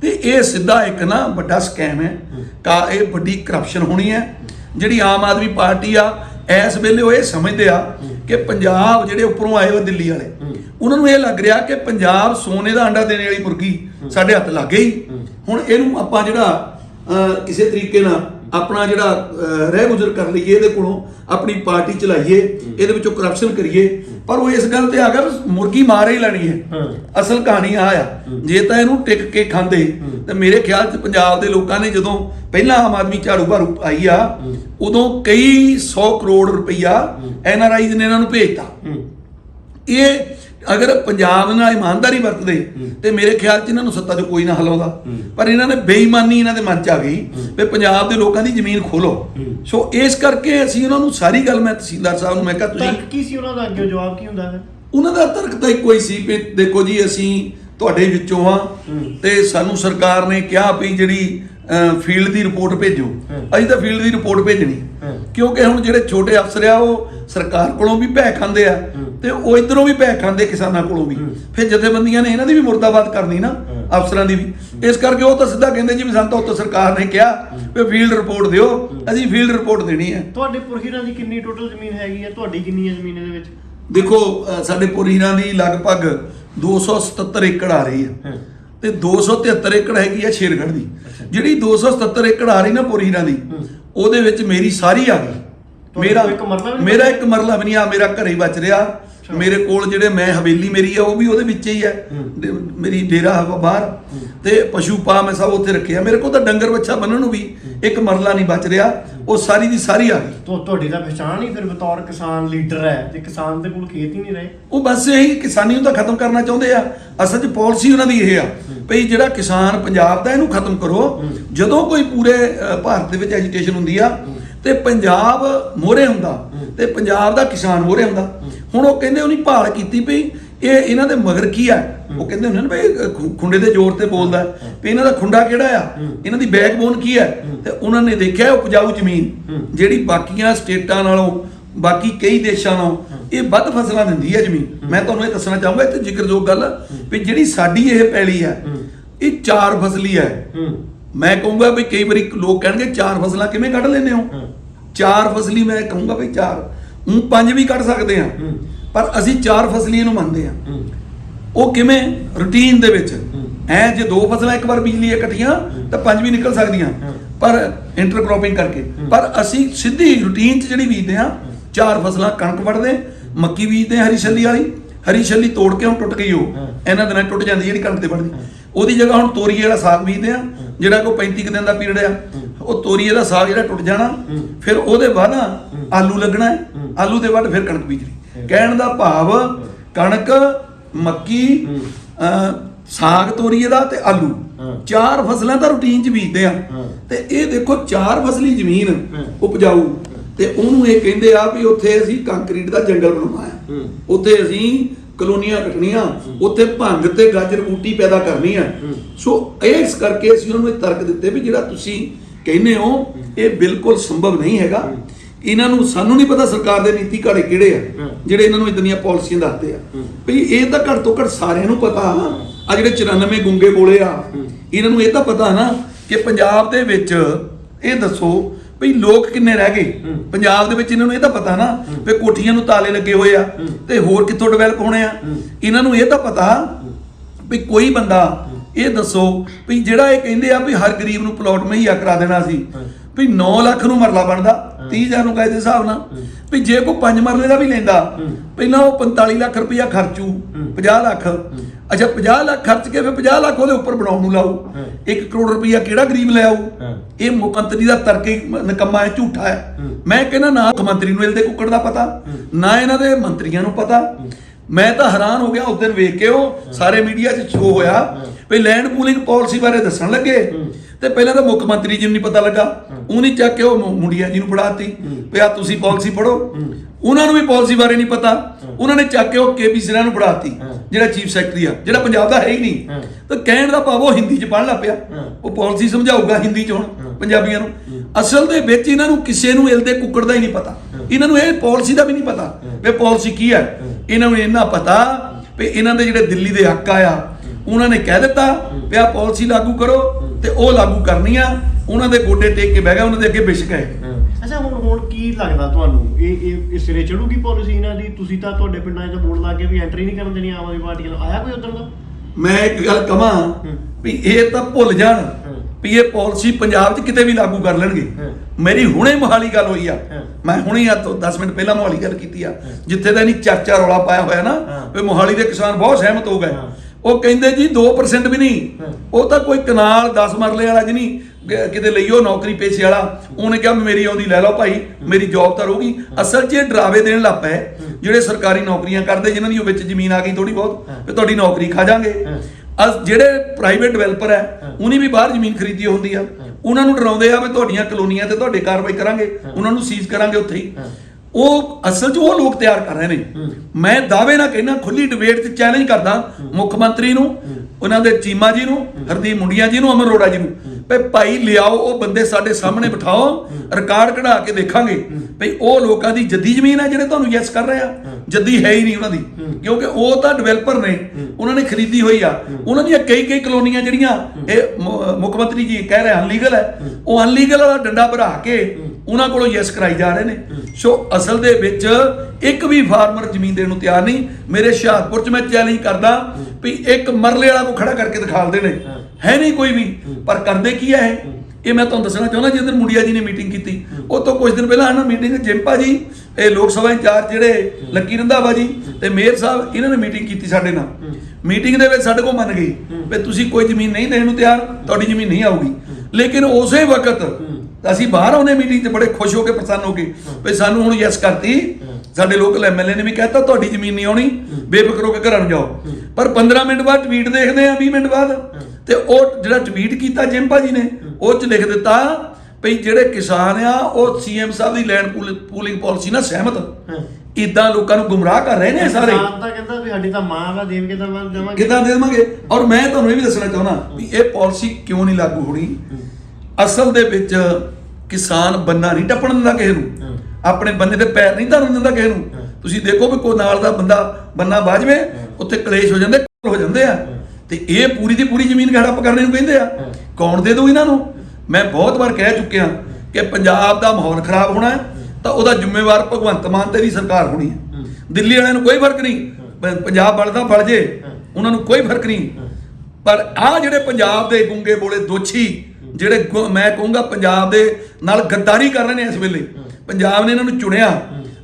ਤੇ ਇਹ ਸਿੱਧਾ ਇੱਕ ਨਾ ਵੱਡਾ ਸਕੈਮ ਹੈ ਹੂੰ। ਕਾ ਇਹ ਵੱਡੀ ਕਰਪਸ਼ਨ ਹੋਣੀ ਹੈ ਜਿਹੜੀ ਆਮ ਆਦਮੀ ਪਾਰਟੀ ਆ ਇਸ ਵੇਲੇ ਉਹ ਇਹ ਸਮਝਦੇ ਆ ਕਿ ਪੰਜਾਬ ਜਿਹੜੇ ਉੱਪਰੋਂ ਆਏ ਹੋਏ ਦਿੱਲੀ ਵਾਲੇ ਹੂੰ। ਉਹਨਾਂ ਨੂੰ ਇਹ ਲੱਗ ਰਿਹਾ ਕਿ ਪੰਜਾਬ ਸੋਨੇ ਦਾ ਅੰਡਾ ਦੇਣ ਵਾਲੀ ਮੁਰਗੀ ਸਾਡੇ ਹੱਥ ਲੱਗ ਗਈ ਹੂੰ। ਹੁਣ ਇਹਨੂੰ ਆਪਾਂ ਜਿਹੜਾ ਕਿਸੇ ਤਰੀਕੇ ਨਾਲ ਆਪਣਾ ਜਿਹੜਾ ਰਹਿ ਗੁਜ਼ਰ ਕਰ ਲਈਏ ਇਹਦੇ ਕੋਲੋਂ ਆਪਣੀ ਪਾਰਟੀ ਚਲਾਈਏ ਇਹਦੇ ਵਿੱਚੋਂ ਕਰਪਸ਼ਨ ਕਰੀਏ। ਪਰ ਉਹ ਇਸ ਗੱਲ ਤੇ ਆ ਗਿਆ ਮੁਰਗੀ ਮਾਰ ਹੀ ਲੈਣੀ ਹੈ। ਅਸਲ ਕਹਾਣੀ ਆ। ਆ ਜੇ ਤਾਂ ਇਹਨੂੰ ਟਿਕ ਕੇ ਖਾਂਦੇ ਤੇ ਮੇਰੇ ਖਿਆਲ 'ਚ ਪੰਜਾਬ ਦੇ ਲੋਕਾਂ ਨੇ ਜਦੋਂ ਪਹਿਲਾਂ ਆਮ ਆਦਮੀ ਝਾੜੂ ਭਾਰੂ ਆਈ ਆ ਉਦੋਂ ਕਈ 100 ਕਰੋੜ ਰੁਪਈਆ ਐਨ ਆਰ ਆਈਜ਼ ਨੇ ਇਹਨਾਂ ਨੂੰ ਭੇਜਤਾ। ਇਹ ਅਗਰ ਪੰਜਾਬ ਨਾਲ ਇਮਾਨਦਾਰੀ ਵਰਤਦੇ ਤੇ ਮੇਰੇ ਖਿਆਲ 'ਚ ਇਹਨਾਂ ਨੂੰ ਸੱਤਾ 'ਚ ਕੋਈ ਨਾ ਹਲਾਉਂਦਾ ਪਰ ਇਹਨਾਂ ਨੇ ਬੇਈਮਾਨੀ ਇਹਨਾਂ ਦੇ ਮਨ 'ਚ ਆ ਗਈ ਵੀ ਪੰਜਾਬ ਦੇ ਲੋਕਾਂ ਦੀ ਜ਼ਮੀਨ ਖੋਲੋ। ਸੋ ਇਸ ਕਰਕੇ ਅਸੀਂ ਉਹਨਾਂ ਨੂੰ ਸਾਰੀ ਗੱਲ ਮੈਂ ਤਹਿਸੀਲਦਾਰ ਸਾਹਿਬ ਨੂੰ ਮੈਂ ਕਿਹਾ ਤੁਸੀਂ ਤਰਕ ਕੀ ਸੀ ਉਹਨਾਂ ਦਾ ਅੱਗੇ ਜਵਾਬ ਕੀ ਹੁੰਦਾ ਹੈ ਉਹਨਾਂ ਦਾ ਤਰਕ ਤਾਂ ਇੱਕੋ ਹੀ ਸੀ ਵੀ ਦੇਖੋ ਜੀ ਅਸੀਂ ਤੁਹਾਡੇ ਵਿੱਚੋਂ ਆ ਹੂੰ। ਤੇ ਸਾਨੂੰ ਸਰਕਾਰ ਨੇ ਕਿਹਾ ਵੀ ਜਿਹੜੀ ਫੀਲਡ ਦੀ ਰਿਪੋਰਟ ਭੇਜੋ। ਅਸੀਂ ਤਾਂ ਫੀਲਡ ਦੀ ਰਿਪੋਰਟ ਭੇਜਣੀ। ਕਿਉਂਕਿ ਹੁਣ ਜਿਹੜੇ ਛੋਟੇ ਅਫਸਰ ਆ ਉਹ ਸਰਕਾਰ ਕੋਲੋਂ ਵੀ ਭੈ ਖਾਂਦੇ ਆ ਹੂੰ। ਤੇ ਉਹ ਇਧਰੋਂ ਵੀ ਭੈ ਖਾਂਦੇ ਕਿਸਾਨਾਂ ਕੋਲੋਂ ਵੀ ਹੂੰ। ਫਿਰ ਜਥੇਬੰਦੀਆਂ ਨੇ ਇਹਨਾਂ ਦੀ ਵੀ ਮੁਰਦਾਬਾਦ ਕਰਨੀ ਨਾ ਹੂੰ। ਅਫਸਰਾਂ ਦੀ ਵੀ ਇਸ ਕਰਕੇ ਉਹ ਤਾਂ ਸਿੱਧਾ ਕਹਿੰਦੇ ਜੀ ਵੀ ਸਾਨੂੰ ਤਾਂ ਉੱਤੋਂ ਸਰਕਾਰ ਨੇ ਕਿਹਾ ਵੀ ਫੀਲਡ ਰਿਪੋਰਟ ਦਿਓ ਅਸੀਂ ਫੀਲਡ ਰਿਪੋਰਟ ਦੇਣੀ ਹੈ ਤੁਹਾਡੇ ਪੁਰਖੀਰਾਂ ਦੀ ਕਿੰਨੀ ਟੋਟਲ ਜ਼ਮੀਨ ਹੈਗੀ ਹੈ ਤੁਹਾਡੀ ਕਿੰਨੀ ਹੈ ਜ਼ਮੀਨ ਇਹਦੇ ਵਿੱਚ ਦੇਖੋ ਸਾਡੇ ਪੁਰੀਰਾਂ ਦੀ ਲਗਭਗ 277 ਏਕੜ ਆ ਰਹੀ ਹੈ ਹੂੰ। ਤੇ 273 ਏਕੜ ਹੈਗੀ ਆ ਸ਼ੇਰਗੜ੍ਹ ਦੀ। ਜਿਹੜੀ 277 ਏਕੜ ਆ ਰਹੀ ਨਾ ਪੁਰੀਰਾਂ ਦੀ ਹੂੰ। ਉਹਦੇ ਵਿੱਚ ਮੇਰੀ ਸਾਰੀ ਆ ਗਈ ਮੇਰਾ ਇੱਕ ਮਰਲਾ ਵੀ ਨਹੀਂ ਮੇਰਾ ਇੱਕ ਮਰਲਾ ਵੀ ਨਹੀਂ ਆ ਮੇਰਾ ਘਰੇ ਹੀ ਬਚ ਰਿਹਾ। ਮੇਰੇ ਕੋਲ ਜਿਹੜੇ ਮੈਂ ਹਵੇਲੀ ਮੇਰੀ ਆ ਉਹ ਵੀ ਉਹਦੇ ਵਿੱਚ ਹੀ ਹੈ। ਮੇਰੀ ਡੇਰਾ ਹੈ ਬਾਹਰ। ਤੇ ਪਸ਼ੂ ਪਾ ਮੈਂ ਸਭ ਉੱਥੇ ਰੱਖਿਆ। ਮੇਰੇ ਕੋਲ ਤਾਂ ਡੰਗਰ ਬੱਚਾ ਬੰਨਣ ਨੂੰ ਵੀ ਇੱਕ ਮਰਲਾ ਨਹੀਂ ਬਚ ਰਿਹਾ। ਉਹ ਸਾਰੀ ਦੀ ਸਾਰੀ ਆ ਗਈ। ਤੋ ਤੁਹਾਡੀ ਤਾਂ ਪਛਾਣ ਹੀ ਫਿਰ ਬਤੌਰ ਕਿਸਾਨ ਲੀਡਰ ਹੈ ਤੇ ਕਿਸਾਨ ਦੇ ਕੋਲ ਖੇਤ ਹੀ ਨਹੀਂ ਰਹੇ। ਉਹ ਬਸ ਇਹੀ ਕਿਸਾਨੀ ਨੂੰ ਤਾਂ ਖਤਮ ਕਰਨਾ ਚਾਹੁੰਦੇ ਆ। ਅਸਲ 'ਚ ਪਾਲਿਸੀ ਉਹਨਾਂ ਦੀ ਇਹ ਆ ਭਈ ਜਿਹੜਾ ਕਿਸਾਨ ਪੰਜਾਬ ਦਾ ਇਹਨੂੰ ਖਤਮ ਕਰੋ। ਜਦੋਂ ਕੋਈ ਪੂਰੇ ਭਾਰਤ ਦੇ ਵਿੱਚ ਐਜੀਟੇਸ਼ਨ ਹੁੰਦੀ ਆ ਤੇ ਪੰਜਾਬ ਮੋਹਰੇ ਹੁੰਦਾ ਤੇ ਪੰਜਾਬ ਦਾ ਕਿਸਾਨ ਮੋਹਰੇ ਹੁੰਦਾ। ਹੁਣ ਉਹ ਕਹਿੰਦੇ ਉਹਨੀ ਭਾਲ ਕੀਤੀ ਪਈ ਇਹ ਇਹਨਾਂ ਦੇ ਮਗਰ ਕੀ ਆ? ਉਹ ਕਹਿੰਦੇ ਹੁੰਦੇ ਨੇ ਭਈ ਖੁੰਡੇ ਦੇ ਜ਼ੋਰ ਤੇ ਬੋਲਦਾ। ਵੀ ਇਹਨਾਂ ਦਾ ਖੁੰਡਾ ਕਿਹੜਾ ਆ? ਇਹਨਾਂ ਦੀ ਬੈਕਬੋਨ ਕੀ ਹੈ। ਤੇ ਉਹਨਾਂ ਨੇ ਦੇਖਿਆ ਉਪਜਾਊ ਜ਼ਮੀਨ ਜਿਹੜੀ ਬਾਕੀਆਂ ਸਟੇਟਾਂ ਨਾਲੋਂ ਬਾਕੀ ਕਈ ਦੇਸ਼ਾਂ ਨਾਲੋਂ ਇਹ ਵੱਧ ਫਸਲਾਂ ਦਿੰਦੀ ਹੈ ਜ਼ਮੀਨ। ਮੈਂ ਤੁਹਾਨੂੰ ਇਹ ਦੱਸਣਾ ਚਾਹੂੰਗਾ ਇੱਥੇ ਜ਼ਿਕਰਯੋਗ ਗੱਲ ਵੀ ਜਿਹੜੀ ਸਾਡੀ ਇਹ ਪੈਲੀ ਹੈ। ਇਹ ਚਾਰ ਫਸਲੀ ਹੂੰ। ਮੈਂ ਕਹੂੰਗਾ ਵੀ ਕਈ ਵਾਰੀ ਲੋਕ ਕਹਿਣਗੇ ਚਾਰ ਫਸਲਾਂ ਕਿਵੇਂ ਕੱਢ ਲੈਂਦੇ ਹੋ। ਚਾਰ ਫਸਲੀ ਮੈਂ ਕਹੂੰਗਾ ਵੀ ਚਾਰ। ਉਹ ਪੰਜ ਵੀ ਕੱਢ ਸਕਦੇ ਆ। ਪਰ ਅਸੀਂ ਚਾਰ ਫਸਲੀ ਇਹਨੂੰ ਮੰਨਦੇ ਆ ਉਹ ਕਿਵੇਂ? ਰੂਟੀਨ ਦੇ ਵਿੱਚ। ਐ ਜੇ ਦੋ ਫਸਲਾਂ ਇੱਕ ਵਾਰ ਬੀਜ ਲਈਏ ਇਕੱਠੀਆਂ ਤਾਂ ਪੰਜ ਵੀ ਨਿਕਲ ਸਕਦੀਆਂ। ਪਰ ਇੰਟਰਕ੍ਰੋਪਿੰਗ ਕਰਕੇ। ਪਰ ਅਸੀਂ ਸਿੱਧੀ ਰੂਟੀਨ 'ਚ ਜਿਹੜੀ ਬੀਜਦੇ ਆ ਚਾਰ ਫਸਲਾਂ ਕਣਕ ਵੱਢਦੇ ਮੱਕੀ ਬੀਜਦੇ ਹਰੀ ਛੱਲੀ ਵਾਲੀ। ਹਰੀ ਛੱਲੀ ਤੋੜ ਕੇ ਹੁਣ ਟੁੱਟ ਗਈ ਉਹ। ਇਹਨਾਂ ਦਿਨਾਂ ਟੁੱਟ ਜਾਂਦੀ ਜਿਹੜੀ ਕਣਕ ਤੇ ਬਣਦੀ ਉਹਦੀ ਜਗ੍ਹਾ ਹੁਣ ਤੋਰੀਏ ਵਾਲਾ ਸਾਗ ਬੀਜਦੇ ਆ ਜਿਹੜਾ ਕੋਈ 35 ਕੁ ਦਿਨ ਦਾ ਪੀਰੀਅਡ ਆ ਉਹ ਤੋਰੀਏ ਦਾ ਸਾਗ ਜਿਹੜਾ ਟੁੱਟ ਜਾਣਾ ਫਿਰ ਉਹਦੇ ਬਾਅਦ ਨਾ ਆਲੂ ਲੱਗਣਾ ਹੈ। ਆਲੂ ਦੇ ਬਾਅਦ ਫਿਰ ਕਣਕ ਬੀਜਣੀ। ਕਹਿਣ ਦਾ ਭਾਵ ਕਣਕ ਮੱਕੀ ਅਹ, ਸਾਗ ਤੋਰੀਏ ਦਾ ਤੇ ਆਲੂ। ਚਾਰ ਫਸਲਾਂ ਤਾਂ ਰੂਟੀਨ 'ਚ ਬੀਜਦੇ ਆ। ਤੇ ਇਹ ਦੇਖੋ ਚਾਰ ਫਸਲੀ ਜ਼ਮੀਨ। ਉਪਜਾਊ। ਤੇ ਉਹਨੂੰ ਇਹ ਕਹਿੰਦੇ ਆ ਵੀ ਉੱਥੇ ਅਸੀਂ ਕੰਕਰੀਟ ਦਾ ਜੰਗਲ ਬਣਾਉਣਾ ਹੂੰ। ਉੱਥੇ ਅਸੀਂ ਕਲੋਨੀਆਂ ਕੱਟਣੀਆਂ ਉੱਥੇ ਭੰਗ ਤੇ ਗਾਜਰ ਬੂਟੀ ਪੈਦਾ ਕਰਨੀ ਆ। ਸੋ ਇਸ ਕਰਕੇ ਅਸੀਂ ਉਹਨੂੰ ਇਹ ਤਰਕ ਦਿੱਤੇ ਵੀ ਜਿਹੜਾ ਤੁਸੀਂ ਕਹਿੰਦੇ ਹੋ ਇਹ ਬਿਲਕੁਲ ਸੰਭਵ ਨਹੀਂ ਹੈਗਾ। ਇਹਨਾਂ ਨੂੰ ਸਾਨੂੰ ਨਹੀਂ ਪਤਾ ਸਰਕਾਰ ਦੇ ਨੀਤੀ ਘਾੜੇ ਕਿਹੜੇ ਆ। ਜਿਹੜੇ ਇਹਨਾਂ ਨੂੰ ਇਤਨੀਆਂ ਪਾਲਿਸੀਆਂ ਦੱਸਦੇ ਆ। ਵੀ ਇਹ ਤਾਂ ਘੱਟ ਤੋਂ ਘੱਟ ਸਾਰਿਆਂ ਨੂੰ ਪਤਾ ਆ। ਜਿਹੜੇ 94 ਗੁੰਗੇ ਬੋਲੇ ਆ ਇਹਨਾਂ ਨੂੰ ਇਹ ਤਾਂ ਪਤਾ ਨਾ ਕਿ ਪੰਜਾਬ ਦੇ ਵਿੱਚ ਇਹ ਦੱਸੋ ਵੀ ਲੋਕ ਕਿੰਨੇ ਰਹਿ ਗਏ। ਪੰਜਾਬ ਦੇ ਵਿੱਚ ਇਹਨਾਂ ਨੂੰ ਇਹ ਤਾਂ ਪਤਾ ਨਾ ਵੀ ਕੋਠੀਆਂ ਨੂੰ ਤਾਲੇ ਲੱਗੇ ਹੋਏ ਆ। ਤੇ ਹੋਰ ਕਿੱਥੋਂ ਡਿਵੈਲਪ ਹੋਣੇ ਆ। ਇਹਨਾਂ ਨੂੰ ਇਹ ਤਾਂ ਪਤਾ ਵੀ ਕੋਈ ਬੰਦਾ ਇਹ ਦੱਸੋ ਵੀ ਜਿਹੜਾ ਇਹ ਕਹਿੰਦੇ ਆ ਵੀ ਹਰ ਗਰੀਬ ਨੂੰ ਪਲਾਟ ਮੁਹੱਈਆ ਕਰਾ ਦੇਣਾ ਸੀ। ਵੀ 9 ਲੱਖ ਨੂੰ ਮਰਲਾ ਬਣਦਾ 30000 ਨੂੰ ਕਾਇਦੇ ਹਿਸਾਬ ਨਾਲ। ਵੀ ਜੇ ਕੋਈ ਪੰਜ ਮਰਲੇ ਦਾ ਵੀ ਲੈਂਦਾ। ਪਹਿਲਾਂ ਉਹ 45 ਲੱਖ ਰੁਪਇਆ ਖਰਚੂ 50 ਲੱਖ। ਅੱਛਾ 50 ਲੱਖ ਖਰਚ ਕੇ ਫਿਰ 50 ਲੱਖ ਉਹਦੇ ਉੱਪਰ ਬਣਾਉਣ ਨੂੰ ਹਾਂ। 1 ਕਰੋੜ ਰੁਪਇਆ ਕਿਹੜਾ ਗਰੀਬ ਲੈ ਆਊ। ਇਹ ਮੁੱਖ ਮੰਤਰੀ ਦਾ ਤਰਕ ਨਿਕੰਮਾ ਹੈ ਝੂਠਾ ਹੈ। ਮੈਂ ਕਹਿੰਦਾ ਨਾ ਮੁੱਖ ਮੰਤਰੀ ਨੂੰ ਇਹਦੇ ਕੁੱਕੜ ਦਾ ਪਤਾ ਨਾ ਇਹਨਾਂ ਦੇ ਮੰਤਰੀਆਂ ਨੂੰ ਪਤਾ। ਮੈਂ ਤਾਂ ਹੈਰਾਨ ਹੋ ਗਿਆ ਉਸ ਦਿਨ ਵੇਖ ਕੇ ਉਹ ਸਾਰੇ ਮੀਡੀਆ 'ਚ ਸ਼ੋ ਹੋਇਆ। ਵੀ ਲੈਂਡ ਪੂਲਿੰਗ ਪਾਲਿਸੀ ਬਾਰੇ ਦੱਸਣ ਲੱਗੇ। ਤੇ ਪਹਿਲਾਂ ਤਾਂ ਮੁੱਖ ਮੰਤਰੀ ਜੀ ਨੂੰ ਨਹੀਂ ਪਤਾ ਲੱਗਾ ਉਹ ਨਹੀਂ ਚੱਕ ਕੇ ਉਹ ਮੁੰਡਿਆਂ ਜੀ ਨੂੰ ਫੜਾਤੀ। ਵੀ ਆ ਤੁਸੀਂ ਪਾਲਿਸੀ ਪੜੋ ਉਹਨਾਂ ਨੂੰ ਵੀ ਪਾਲਿਸੀ ਬਾਰੇ ਨਹੀਂ ਪਤਾ। ਉਹਨਾਂ ਨੇ ਚੱਕ ਕੇ ਉਹ ਕੇਪੀ ਸਿਰਾਂ ਨੂੰ ਫੜਾਤੀ ਹਾਂ। ਜਿਹੜਾ ਚੀਫ ਸੈਕਟਰੀ ਆ ਜਿਹੜਾ ਪੰਜਾਬ ਦਾ ਹੈ ਹੀ ਨਹੀਂ। ਤਾਂ ਕਹਿਣ ਦਾ ਭਾਵ ਉਹ ਹਿੰਦੀ 'ਚ ਪੜ੍ਹਨ ਲੱਗ ਪਿਆ। ਉਹ ਪਾਲਿਸੀ ਸਮਝਾਊਗਾ ਹਿੰਦੀ 'ਚ ਹੁਣ ਪੰਜਾਬੀਆਂ ਨੂੰ। ਅਸਲ ਦੇ ਵਿੱਚ ਇਹਨਾਂ ਨੂੰ ਕਿਸੇ ਨੂੰ ਇਲ ਦੇ ਕੁੱਕੜ ਦਾ ਹੀ ਨਹੀਂ ਪਤਾ। ਇਹਨਾਂ ਨੂੰ ਇਹ ਪਾਲਿਸੀ ਦਾ ਵੀ ਨਹੀਂ ਪਤਾ ਵੀ ਪਾਲਿਸੀ ਕੀ ਹੈ। ਇਹਨਾਂ ਨੂੰ ਇੰਨਾ ਪਤਾ ਵੀ ਇਹਨਾਂ ਦੇ ਜਿਹੜੇ ਦਿੱਲੀ ਦੇ ਹੱਕ ਆ ਉਹਨਾਂ ਨੇ ਕਹਿ ਦਿੱਤਾ ਵੀ ਆ ਪਾਲਿਸੀ ਲਾਗੂ ਕਰੋ ਤੇ ਉਹ ਲਾਗੂ ਕਰਨੀ ਆ। ਉਹਨਾਂ ਦੇ ਗੋਡੇ ਟੇਕ ਕੇ ਬਹਿ ਗਿਆ ਉਹਨਾਂ ਦੇ ਅੱਗੇ ਬਿਸ਼ਕ ਹੈ। ਅੱਛਾ ਹੁਣ ਕੀ ਲੱਗਦਾ ਤੁਹਾਨੂੰ? ਇਹ ਇਹ ਇਹ ਸਿਰੇ ਚੜੂਗੀ ਪਾਲਿਸੀ ਇਹਨਾਂ ਦੀ? ਤੁਸੀਂ ਤਾਂ ਤੁਹਾਡੇ ਪਿੰਡਾਂ 'ਚ ਬੋਰਡ ਲਾ ਕੇ ਵੀ ਐਂਟਰੀ ਨਹੀਂ ਕਰਨ ਦੇਣੀ ਆਮ ਆਦਮੀ ਪਾਰਟੀ ਨੂੰ ਆਇਆ ਕੋਈ ਉਧਰ ਦਾ? ਮੈਂ ਇੱਕ ਗੱਲ ਕਵਾਂ ਵੀ ਇਹ ਤਾਂ ਭੁੱਲ ਜਾਣ ਵੀ ਇਹ ਪਾਲਿਸੀ ਪੰਜਾਬ 'ਚ ਕਿਤੇ ਵੀ ਲਾਗੂ ਕਰ ਲੈਣਗੇ। ਹੂੰ। ਮੇਰੀ ਹੁਣੇ ਮੋਹਾਲੀ ਗੱਲ ਹੋਈ ਆ। ਹੂੰ। ਮੈਂ ਹੁਣੇ ਆ ਤੋਂ 10 ਮਿੰਟ ਪਹਿਲਾਂ ਮੋਹਾਲੀ ਗੱਲ ਕੀਤੀ ਆ। ਜਿੱਥੇ ਦਾ ਨਹੀਂ ਚਰਚਾ ਰੌਲਾ ਪਾਇਆ ਹੋਇਆ ਨਾ ਹਾਂ। ਵੀ ਮੋਹਾਲੀ ਦੇ ਕਿਸਾਨ ਬਹੁਤ ਸਹਿਮਤ ਹੋ ਗਏ। ਹਾਂ। ਉਹ ਕਹਿੰਦੇ ਜੀ 2% ਵੀ ਨਹੀਂ। ਹਾਂ। ਉਹ ਤਾਂ ਕੋਈ ਕਨਾਲ 10 ਮਰਲੇ ਵਾਲਾ ਜੀ ਨਹੀਂ। ਕਿਤੇ ਲਈਓ ਨੌਕਰੀ ਪੇਸ਼ੇ ਵਾਲਾ ਉਹਨੇ ਕਿਹਾ ਮੇਰੀ ਆਉਂਦੀ ਲੈ ਲਓ ਭਾਈ ਮੇਰੀ ਜੌਬ ਤਾਂ ਰਹੂਗੀ। ਅਸਲ 'ਚ ਇਹ ਡਰਾਵੇ ਦੇਣ ਲੱਗ ਪਏ ਜਿਹੜੇ ਸਰਕਾਰੀ ਨੌਕਰੀਆਂ ਕਰਦੇ ਜਿਨ੍ਹਾਂ ਦੀ ਉਹ ਵਿੱਚ ਜ਼ਮੀਨ ਆ ਗਈ ਥੋੜੀ ਬਹੁਤ। ਵੀ ਤੁਹਾਡੀ ਨੌਕਰੀ ਖਾ ਜਾਾਂਗੇ। ਜਿਹੜੇ ਪ੍ਰਾਈਵੇਟ ਡਿਵੈਲਪਰ ਹੈ ਉਹਨੇ ਵੀ ਬਾਹਰ ਜ਼ਮੀਨ ਖਰੀਦੀ ਹੁੰਦੀ ਆ। ਉਹਨਾਂ ਨੂੰ ਡਰਾਉਂਦੇ ਆ ਵੀ ਤੁਹਾਡੀਆਂ ਕਲੋਨੀਆਂ ਤੇ ਤੁਹਾਡੇ ਕਾਰਵਾਈ ਕਰਾਂਗੇ ਉਹਨਾਂ ਨੂੰ ਸੀਜ਼ ਕਰਾਂਗੇ ਉੱਥੇ ਹੀ। ਉਹ ਅਸਲ 'ਚ ਉਹ ਲੋਕ ਤਿਆਰ ਕਰ ਰਹੇ ਨੇ। ਮੈਂ ਦਾਅਵੇ ਨਾਲ ਕਹਿਣਾ ਖੁੱਲੀ ਡਿਬੇਟ 'ਚ ਚੈਲੰਜ ਕਰਦਾ ਮੁੱਖ ਮੰਤਰੀ ਨੂੰ ਉਹਨਾਂ ਦੇ ਚੀਮਾ ਜੀ ਨੂੰ ਹਰਦੀਪ ਮੁੰਡੀਆਂ ਜੀ ਨੂੰ ਅਮਰ ਅਰੋੜਾ ਜੀ ਨੂੰ। ਵੀ ਭਾਈ ਲਿਆਓ ਉਹ ਬੰਦੇ ਸਾਡੇ ਸਾਹਮਣੇ ਬਿਠਾਓ ਰਿਕਾਰਡ ਕਢਾ ਕੇ ਦੇਖਾਂਗੇ ਭਈ ਉਹ ਲੋਕਾਂ ਦੀ ਜੱਦੀ ਜ਼ਮੀਨ ਹੈ ਜਿਹੜੇ ਤੁਹਾਨੂੰ ਯੈਸ ਕਰ ਰਹੇ ਆ। ਜੱਦੀ ਹੈ ਹੀ ਨਹੀਂ ਉਹਨਾਂ ਦੀ। ਕਿਉਂਕਿ ਉਹ ਤਾਂ ਡਿਵੈਲਪਰ ਨੇ। ਉਹਨਾਂ ਨੇ ਖਰੀਦੀ ਹੋਈ ਆ। ਉਹਨਾਂ ਦੀਆਂ ਕਈ ਕਈ ਕਲੋਨੀਆਂ ਜਿਹੜੀਆਂ ਇਹ ਮੁੱਖ ਮੰਤਰੀ ਜੀ ਕਹਿ ਰਹੇ ਅਨਲੀਗਲ ਹੈ। ਉਹ ਅਨਲੀਗਲ ਵਾਲਾ ਡੰਡਾ ਭਰਾ ਕੇ ਉਹਨਾਂ ਕੋਲੋਂ ਯੈਸ ਕਰਾਈ ਜਾ ਰਹੇ ਨੇ। ਸੋ ਅਸਲ ਦੇ ਵਿੱਚ ਇੱਕ ਵੀ ਫਾਰਮਰ ਜ਼ਮੀਨ ਦੇਣ ਨੂੰ ਤਿਆਰ ਨਹੀਂ। ਮੇਰੇ ਹੁਸ਼ਿਆਰਪੁਰ ਚ ਮੈਂ ਚੈਲੰਜ ਕਰਦਾ ਵੀ ਇੱਕ ਮਰਲੇ ਵਾਲਾ ਕੋ ਖੜਾ ਕਰਕੇ ਦਿਖਾਲਦੇ ਨੇ। ਹੈ ਨਹੀਂ ਕੋਈ ਵੀ। ਪਰ ਕਰਦੇ ਕੀ ਹੈ ਇਹ? ਇਹ ਮੈਂ ਤੁਹਾਨੂੰ ਦੱਸਣਾ ਚਾਹੁੰਦਾ ਜਿਸ ਦਿਨ ਮੁੰਡਿਆ ਜੀ ਨੇ ਮੀਟਿੰਗ ਕੀਤੀ ਉਹ ਤੋਂ ਕੁਝ ਦਿਨ ਪਹਿਲਾਂ ਇਹਨਾਂ ਮੀਟਿੰਗ ਜਿੰਪਾ ਜੀ ਇਹ ਲੋਕ ਸਭਾ ਇੰਚਾਰਜ ਜਿਹੜੇ ਲੱਕੀ ਰੰਧਾਵਾ ਜੀ ਤੇ ਮੇਅਰ ਸਾਹਿਬ ਇਹਨਾਂ ਨੇ ਮੀਟਿੰਗ ਕੀਤੀ ਸਾਡੇ ਨਾਲ। ਮੀਟਿੰਗ ਦੇ ਵਿੱਚ ਸਾਡੇ ਕੋਲ ਮੰਨ ਗਈ ਵੀ ਤੁਸੀਂ ਕੋਈ ਜ਼ਮੀਨ ਨਹੀਂ ਦੇਣ ਨੂੰ ਤਿਆਰ ਤੁਹਾਡੀ ਜ਼ਮੀਨ ਨਹੀਂ ਆਊਗੀ। ਲੇਕਿਨ ਉਸੇ ਵਕਤ ਅਸੀਂ ਬਾਹਰ ਆਉਨੇ ਮੀਟਿੰਗ 'ਚ ਬੜੇ ਖੁਸ਼ ਹੋ ਕੇ ਪ੍ਰਸੰਨ ਹੋ ਕੇ ਵੀ ਸਾਨੂੰ ਹੁਣ ਯੈਸ ਕਰਤੀ। ਸਾਡੇ ਲੋਕਲ ਐਮਐਲਏ ਨੇ ਵੀ ਕਹਿਤਾ ਤੁਹਾਡੀ ਜ਼ਮੀਨ ਨਹੀਂ ਆਉਣੀ ਬੇਫਿਕਰ ਹੋ ਕੇ ਘਰਾਂ ਨੂੰ ਜਾਓ। ਪਰ 15 ਮਿੰਟ ਬਾਅਦ ਟਵੀਟ ਦੇਖਦੇ ਆ 20 ਮਿੰਟ ਬਾਅਦ। ਤੇ ਉਹ ਜਿਹੜਾ ਟਵੀਟ ਕੀਤਾ ਜਿੰਪਾ ਜੀ ਨੇ ਉਹ 'ਚ ਲਿਖ ਦਿੱਤਾ ਵੀ ਜਿਹੜੇ ਕਿਸਾਨ ਆ ਉਹ ਸੀਐਮ ਸਾਹਿਬ ਦੀ ਲੈਂਡ ਪੂਲਿੰਗ ਪਾਲਿਸੀ ਨਾਲ ਸਹਿਮਤ। ਇਦਾਂ ਲੋਕਾਂ ਨੂੰ ਗੁੰਮਰਾਹ ਕਰ ਰਹੇ ਨੇ ਸਾਰੇ। ਕਿਸਾਨ ਤਾਂ ਕਹਿੰਦਾ ਵੀ ਸਾਡੀ ਤਾਂ ਮਾਂ ਵਾ ਦੇਵ ਕੇ ਤਾਂ ਮਾਂ ਦੇਵਾਂਗੇ ਕਿੱਦਾਂ ਦੇ ਦੇਵਾਂਗੇ? ਔਰ ਮੈਂ ਤੁਹਾਨੂੰ ਇਹ ਵੀ ਦੱਸਣਾ ਚਾਹੁੰਦਾ ਵੀ ਇਹ ਪਾਲਿਸੀ ਕਿਉਂ ਨਹੀਂ ਲਾਗੂ ਹੋਣੀ? ਅਸਲ ਦੇ ਵਿੱਚ ਕਿਸਾਨ ਬੰਨਾ ਨਹੀਂ ਟੱਪਣ ਦਿੰਦਾ ਕਿਸੇ ਨੂੰ। ਆਪਣੇ ਬੰਦੇ ਦੇ ਪੈਰ ਨਹੀਂ ਧਰਨ ਦਿੰਦਾ ਕਿਸੇ ਨੂੰ। ਤੁਸੀਂ ਦੇਖੋ ਵੀ ਕੋਈ ਨਾਲ ਦਾ ਬੰਦਾ ਬੰਨਾ ਬਾਜਵੇ ਉੱਥੇ ਕਲੇਸ਼ ਹੋ ਜਾਂਦੇ ਹੋ ਜਾਂਦੇ ਆ। ਤੇ ਇਹ ਪੂਰੀ ਦੀ ਪੂਰੀ ਜ਼ਮੀਨ ਹੜੱਪ ਕਰਨੇ ਨੂੰ ਕਹਿੰਦੇ ਆ। ਕੌਣ ਦੇ ਦੂ ਇਹਨਾਂ ਨੂੰ? ਮੈਂ ਬਹੁਤ ਵਾਰ ਕਹਿ ਚੁੱਕਿਆ ਕਿ ਪੰਜਾਬ ਦਾ ਮਾਹੌਲ ਖਰਾਬ ਹੋਣਾ ਤਾਂ ਉਹਦਾ ਜ਼ਿੰਮੇਵਾਰ ਭਗਵੰਤ ਮਾਨ ਤੇ ਦੀ ਸਰਕਾਰ ਹੋਣੀ ਹੈ। ਦਿੱਲੀ ਵਾਲਿਆਂ ਨੂੰ ਕੋਈ ਫ਼ਰਕ ਨਹੀਂ। ਪੰਜਾਬ ਬਲਦਾ ਬਲ ਜੇ ਉਹਨਾਂ ਨੂੰ ਕੋਈ ਫ਼ਰਕ ਨਹੀਂ। ਪਰ ਆ ਜਿਹੜੇ ਪੰਜਾਬ ਦੇ ਗੁੰਗੇ ਬੋਲੇ ਦੋਛੀ ਜਿਹੜੇ ਮੈਂ ਕਹੂੰਗਾ ਪੰਜਾਬ ਦੇ ਨਾਲ ਗੱਦਾਰੀ ਕਰ ਰਹੇ ਨੇ ਇਸ ਵੇਲੇ। ਪੰਜਾਬ ਨੇ ਇਹਨਾਂ ਨੂੰ ਚੁਣਿਆ,